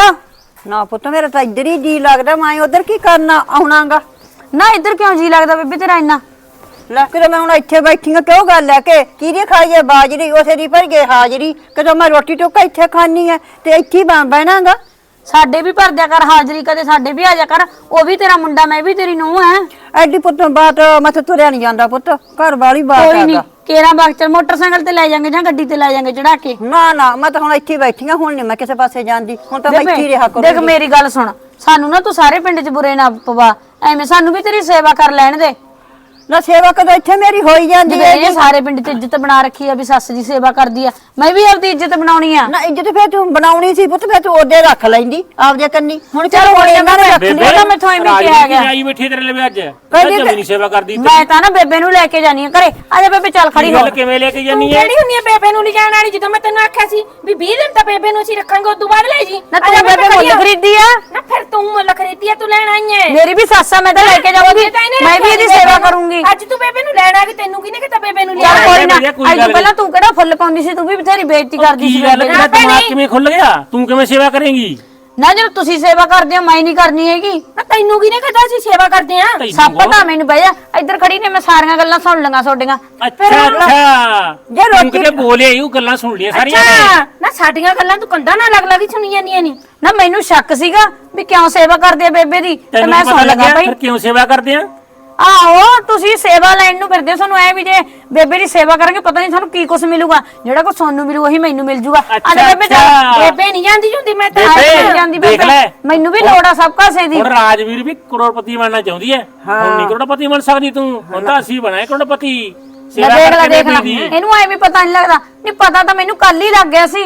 ਨਾ ਪੁੱਤ ਮੇਰਾ ਤਾਂ ਇੱਧਰ ਹੀ ਜੀ ਲੱਗਦਾ ਮੈਂ ਉਧਰ ਕੀ ਕਰਨਾ ਆਉਣਾਗਾ। ਨਾ ਇੱਧਰ ਕਿਉਂ ਜੀ ਲੱਗਦਾ ਬੇਬੇ ਤੇਰਾ ਇੰਨਾ? ਲੈ। ਕਿਤੇ ਮੈਂ ਹੁਣ ਇੱਥੇ ਬੈਠੀ ਹਾਂ ਕਿਉਂ ਗੱਲ ਹੈ ਕਿ? ਕਿਹਦੀ ਖਾਈਏ ਬਾਜਰੀ ਉਸੇ ਦੀ ਭਰ ਗਏ ਹਾਜ਼ਰੀ। ਕਦੋਂ ਮੈਂ ਰੋਟੀ ਟੋਕਾ ਇੱਥੇ ਖਾਣੀ ਹੈ ਤੇ ਇੱਥੇ ਹੀ ਬ- ਬਹਿਣਾਗਾ। ਸਾਡੇ ਵੀ ਭਰ ਦਿਆ ਕਰ ਹਾਜ਼ਰੀ ਕਦੇ ਸਾਡੇ ਵੀ ਆ ਜਾ ਕਰ ਉਹ ਵੀ ਤੇਰਾ ਮੁੰਡਾ ਮੈਂ ਵੀ ਤੇਰੀ ਨੂੰਹ ਹੈ ਐਡੀ ਪੁੱਤ ਬਾਤ ਮਥੇ ਤੁਰਿਆ ਨਹੀਂ ਜਾਂਦਾ ਪੁੱਤ ਘਰ ਵਾਲੀ ਬਾਤ ਕੋਈ ਨਹੀਂ ਹੈਗਾ ਕੇਰਾ ਬਾਗਚਰ ਮੋਟਰਸਾਈਕਲ ਤੇ ਲੈ ਜਾਾਂਗੇ ਜਾਂ ਗੱਡੀ ਤੇ ਲੈ ਜਾਾਂਗੇ ਚੜਾ ਕੇ। ਨਾ ਨਾ ਮੈਂ ਤਾਂ ਹੁਣ ਇੱਥੇ ਹੀ ਬੈਠੀ ਹਾਂ ਹੁਣ ਨਹੀਂ ਮੈਂ ਕਿਸੇ ਪਾਸੇ ਜਾਂਦੀ ਹੁਣ ਤਾਂ ਮੈਂ ਇੱਥੇ ਹੀ ਰਿਹਾ ਦੇਖ ਕਰੂੰਗੀ ਮੇਰੀ ਗੱਲ ਸੁਣ। ਸਾਨੂੰ ਨਾ ਤੂੰ ਸਾਰੇ ਪਿੰਡ 'ਚ ਬੁਰੇ ਨਾ ਪਵਾ। ਐਵੇਂ ਸਾਨੂੰ ਵੀ ਤੇਰੀ ਸੇਵਾ ਕਰ ਲੈਣ ਦੇ। ਨਾ ਸੇਵਾ ਕਦੋਂ ਇੱਥੇ ਮੇਰੀ ਹੋਈ ਜਾਂਦੀ ਹੈ ਇਹ ਸਾਰੇ ਪਿੰਡ 'ਚ ਇੱਜ਼ਤ ਬਣਾ ਰੱਖੀ ਆ ਵੀ ਸੱਸ ਦੀ ਸੇਵਾ ਕਰਦੀ ਆ। ਮੈਂ ਵੀ ਆਪਦੀ ਇੱਜ਼ਤ ਬਣਾਉਣੀ ਆ। ਨਾ ਇੱਜ਼ਤ ਫੇਰ ਤੂੰ ਬਣਾਉਣੀ ਸੀ ਪੁੱਤ ਫੇਰ ਤੂੰ ਉਹਦੇ ਰੱਖ ਲੈਂਦੀ ਆਪਦੇ ਕੰਨੀ। ਹੁਣ ਚਲੋ ਹੁਣ ਇਹਨਾਂ ਨੇ ਰੱਖਣੀ ਬੇਬੇ ਤਾਂ ਮੈਥੋਂ ਐਵੇਂ ਕਿਹਾ ਗਿਆ ਆਈ ਬੈਠੀ ਤੇਰੇ ਲਈ ਅੱਜ। ਕਹਿੰਦੀ ਜਮੀ ਨਹੀਂ ਸੇਵਾ ਕਰਦੀ ਮੈਂ ਤਾਂ ਨਾ ਬੇਬੇ ਨੂੰ ਲੈ ਕੇ ਜਾਨੀ ਆ ਘਰੇ। ਆ ਜਾ ਬੇਬੇ ਚੱਲ ਖੜੀ ਹੋ। ਗੱਲ ਕਿਵੇਂ ਲੈ ਕੇ ਤੂੰ ਜਾਨੀ ਹੈ ਕਿਹੜੀ ਹੁੰਨੀ ਆ ਬੇਬੇ ਨੂੰ ਲਿਜਾਣ ਵਾਲੀ? ਜਦੋਂ ਮੈਂ ਤੈਨੂੰ ਆਖਿਆ ਸੀ ਵੀ 20 ਦਿਨ ਤਾਂ ਬੇਬੇ ਨੂੰ ਅਸੀਂ ਰੱਖਾਂਗੇ ਉਦੋਂ ਬਾਅਦ ਲੈ ਜੀ। ਨਾ ਤੂੰ ਬੇਬੇ ਮੁੱਲ ਖਰੀਦੀ ਆ। ਨਾ ਫਿਰ ਤੂੰ ਮੁੱਲ ਖਰੀਦੀ ਆ ਤੂੰ ਲੈਣ ਆਈ ਐ। ਮੇਰੀ ਵੀ ਸੱਸ ਆ ਮੈਂ ਤਾਂ ਲੈ ਕੇ ਜਾਵਾਂਗੀ ਮੈਂ ਵੀ ਇਹਦੀ ਸੇਵਾ ਕਰੂੰਗੀ। ਅੱਜ ਤੂੰ ਬੇਬੇ ਨੂੰ ਲੈਣ ਆ ਗਈ ਤੈਨੂੰ ਕਿਹਨੇ ਕਿਤਾ ਬੇਬੇ ਨੂੰ ਲਿਆ ਕੋਈ ਨਾ ਵਧੀਆ, ਕੋਈ ਅੱਜ ਗੱਲ ਪਹਿਲਾਂ ਤੂੰ ਕਿਹੜਾ ਫੁੱਲ ਪਾਉਂਦੀ ਸੀ ਤੂੰ ਵੀ ਬਥੇਰੀ ਬੇਇੱਜ਼ਤੀ ਕਰਦੀ ਸੀ ਕੀ ਗੱਲ ਬੇਬੇ ਤੇਰਾ। ਦਿਮਾਗ ਕਿਵੇਂ ਖੁੱਲ ਗਿਆ? ਤੂੰ ਕਿਵੇਂ ਸੇਵਾ ਕਰੇਂਗੀ? ਨਾ ਜਦੋਂ ਤੁਸੀਂ ਸੇਵਾ ਕਰਦੇ ਹੋ ਮੈਂ ਨਹੀਂ ਕਰਨੀ ਹੈਗੀ। ਨਾ ਤੈਨੂੰ ਕਿਹਨੇ ਕਹਤਾ ਅਸੀਂ ਸੇਵਾ ਕਰਦੇ ਆ ਤੈਨੂੰ ਪਤਾ ਮੈਨੂੰ ਬਈ ਇੱਧਰ ਖੜੀ ਨੇ ਮੈਂ ਸਾਰੀਆਂ ਗੱਲਾਂ ਸੁਣ ਲਈਆਂ ਤੁਹਾਡੀਆਂ। ਅੱਛਾ ਅੱਛਾ। ਜੇ ਤੂੰ ਰੋਟੀ- ਕਿਤੇ ਬੋਲੇ ਇਹ ਗੱਲਾਂ ਸੁਣ ਲਈਆਂ ਸਾਰੀਆਂ ਨੇ ਅੱਛਾ ਨਾ। ਸਾਡੀਆਂ ਗੱਲਾਂ ਤੂੰ ਕੰਧਾਂ ਨਾਲ ਲੱਗ ਲੱਗ ਸੁਣੀ ਜਾਂਦੀਆਂ ਨਹੀਂ ਨਾ ਮੈਨੂੰ ਸ਼ੱਕ ਸੀਗਾ ਵੀ ਕਿਉਂ ਸੇਵਾ ਕਰਦੇ ਆ ਬੇਬੇ ਦੀ ਤੇ ਤੈਨੂੰ ਮੈਂ ਨੀ ਪਤਾ ਸੁਣ ਲਗਾ ਲੱਗਿਆ ਫਿਰ ਕਿਉਂ ਸੇਵਾ ਕਰਦੇ ਆ? ਆਹੋ ਤੁਸੀਂ ਸੇਵਾ ਲੈਣ ਨੂੰ ਫਿਰਦੇ ਹੋ ਸਾਨੂੰ ਐ ਵੀ ਜੇ ਬੇਬੇ ਦੀ ਸੇਵਾ ਕਰਾਂਗੇ ਪਤਾ ਨਹੀਂ ਸਾਨੂੰ ਕੀ ਕੁਝ ਮਿਲੂਗਾ। ਜਿਹੜਾ ਕੁਝ ਤੁਹਾਨੂੰ ਮਿਲੂ ਉਹੀ ਮੈਨੂੰ ਮਿਲ ਜੂਗਾ। ਅੱਛਾ, ਅੱਜ ਬੇਬੇ ਜਾ ਅੱਛਾ। ਬੇਬੇ ਨਹੀਂ ਜਾਂਦੀ ਹੁੰਦੀ ਮੈਂ ਤਾਂ ਬੇਬੇ, ਮਿਲ ਜਾਂਦੀ ਦੇਖ ਬੇਬੇ ਲੈ। ਮੈਨੂੰ ਵੀ ਲੋੜ ਆ ਸਭ ਕਾਸੇ ਦੀ। ਹੁਣ ਰਾਜਵੀਰ ਵੀ ਕਰੋੜਪਤੀ ਬਣਨਾ ਚਾਹੁੰਦੀ ਹੈ। ਹੁਣ ਨਹੀਂ ਕਰੋੜਪਤੀ ਬਣ ਸਕਦੀ ਤੂੰ। ਹੁਣ ਤਾਂ ਅਸੀਂ ਬਣਾਏ ਕਰੋੜਪਤੀ। ਸੇਵਾ ਦੇਖ ਲੈ। ਦੇਖ ਇਹਨੂੰ ਐ ਵੀ ਪਤਾ ਨਹੀਂ ਲੱਗਦਾ। ਨਹੀਂ ਪਤਾ ਤਾਂ ਮੈਨੂੰ ਕੱਲ ਹੀ ਲੱਗ ਗਿਆ ਸੀ।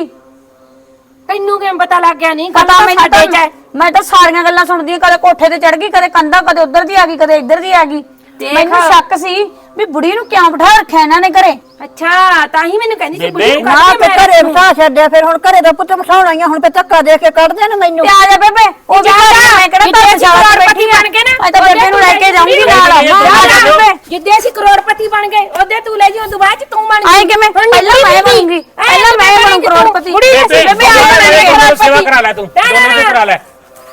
ਤੈਨੂੰ ਕਿਵੇਂ ਪਤਾ ਲੱਗ ਗਿਆ? ਨਹੀਂ ਪਤਾ ਤਾਂ ਮੈਨੂੰ ਸਾਡੇ ਚ ਹੈ। ਤਾਂ ਮੈਂ ਤਾਂ ਸਾਰੀਆਂ ਗੱਲਾਂ ਸੁਣਦੀ ਹਾਂ ਕਦੇ ਕੋਠੇ ਤੇ ਚੜ ਗਈ ਕਦੇ ਕੰਧਾ ਕਦੇ ਉੱਧਰ ਦੀ ਆ ਗਈ ਕਦੇ ਇੱਧਰ ਦੀ ਆ ਗਈ ਦੇਖ। ਮੈਨੂੰ ਸ਼ੱਕ ਸੀ ਵੀ ਬੁੜੀ ਨੂੰ ਕਿਉਂ ਬਿਠਾ ਰੱਖਿਆ ਇਹਨਾਂ ਨੇ ਘਰੇ ਅੱਛਾ ਤਾਂ ਹੀ ਮੈਨੂੰ ਕਹਿੰਦੀ ਸੀ ਬੇਬੇ, ਬੁੜੀ ਨੂੰ ਨਾ ਕੱਢ ਤੇ ਕੇ ਘਰੇ ਬਿਠਾ ਛੱਡਿਆ ਫਿਰ ਹੁਣ ਘਰੇ ਦਾ ਪੁੱਤ ਬਿਠਾਉਣਾ ਹੀ ਆ, ਹੁਣ ਫੇ ਧੱਕਾ ਦੇ ਕੇ ਕੱਢ ਦੇਣ ਮੈਨੂੰ ਤੇ ਆ ਜਾ ਬੇਬੇ ਉਹ ਵੀ ਜਾ, ਘਰ ਆ, ਮੈਂ ਕਿਹੜਾ ਅਸੀਂ ਬੈਠੀ ਬਣ ਨਾ, ਤਾਂ ਬੇਬੇ ਨੂੰ ਲੈ ਕੇ ਜਾਊਂਗੀ ਨਾਲ ਬੇਬੇ, ਆ ਜਾ ਬੇਬੇ, ਬੇਬੇ ਜਿੱਦੇ ਅਸੀਂ ਕਰੋੜਪਤੀ ਬਣ ਗਏ ਉਹਦੇ ਤੂੰ ਲੈ ਜੀ ਉਦੋਂ ਬਾਅਦ ਚ ਤੂੰ ਬਣ ਆਏ ਕਿਵੇਂ? ਪਹਿਲਾਂ ਮੈਂ। ਬਣੂੰਗੀ। ਪਹਿਲਾਂ ਮੈਂ ਬਣੂ? ਕਰੋੜਪਤੀ। ਬੇਬੇ, ਬੇਬੇ ਆ ਬੇਬੇ, ਕਰੋੜਪਤੀ। ਸੇਵਾ ਕਰਾ ਲੈ ਤੂੰ, ਦੋਨੋਂ ਨਾ। ਕਰਾ ਲੈ।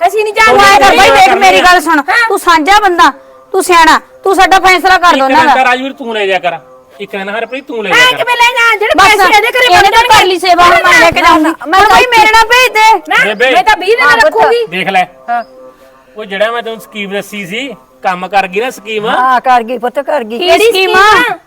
ਅਸੀਂ ਨਹੀਂ ਜਾਣਾ ਕਰ ਬਾਈ ਦੇਖ ਮੇਰੀ। ਗੱਲ ਸੁਣ। ਤੂੰ ਸਾਂਝਾ ਬੰਦਾ ਤੂੰ ਸਿਆਣਾ ਤੂੰ ਸਾਡਾ ਫੈਸਲਾ ਕਰ ਦੋ ਇੱਕ ਤਾਂ ਦਾ ਰਾਜਵੀਰ ਤੂੰ ਲੈ ਜਾ ਕਰ। ਇੱਕ ਦਿਨ ਹਰਪ੍ਰੀਤ ਤੂੰ ਲੈ ਜਾ ਕਰ। ਕਿਵੇਂ ਲੈ ਜਾ ਜਿਹੜੇ ਪੈਸੇ ਇਹਦੇ ਘਰੇ ਤਾਂ ਕਰ ਲਈ ਸੇਵਾ ਮੈਂ ਲੈ ਕੇ ਜਾਊਂਗੀ। ਮੈਂ ਬਾਈ ਮੇਰੇ ਨਾਲ ਭੇਜ ਦੇ। ਨਾ। ਮੈਂ ਤਾਂ 20 ਦਿਨ ਰੱਖੂਗੀ। ਦੇਖ ਲੈ। ਉਹ ਜਿਹੜਾ ਮੈਂ ਤੈਨੂੰ ਸਕੀਮ ਦੱਸੀ ਸੀ ਕੰਮ ਕਰ ਗਈ ਨਾ ਸਕੀਮ। ਹਾਂ ਕਰ ਗਈ ਪੁੱਤ ਕਰ ਗਈ। ਕੀ ਸਕੀਮ ਆ?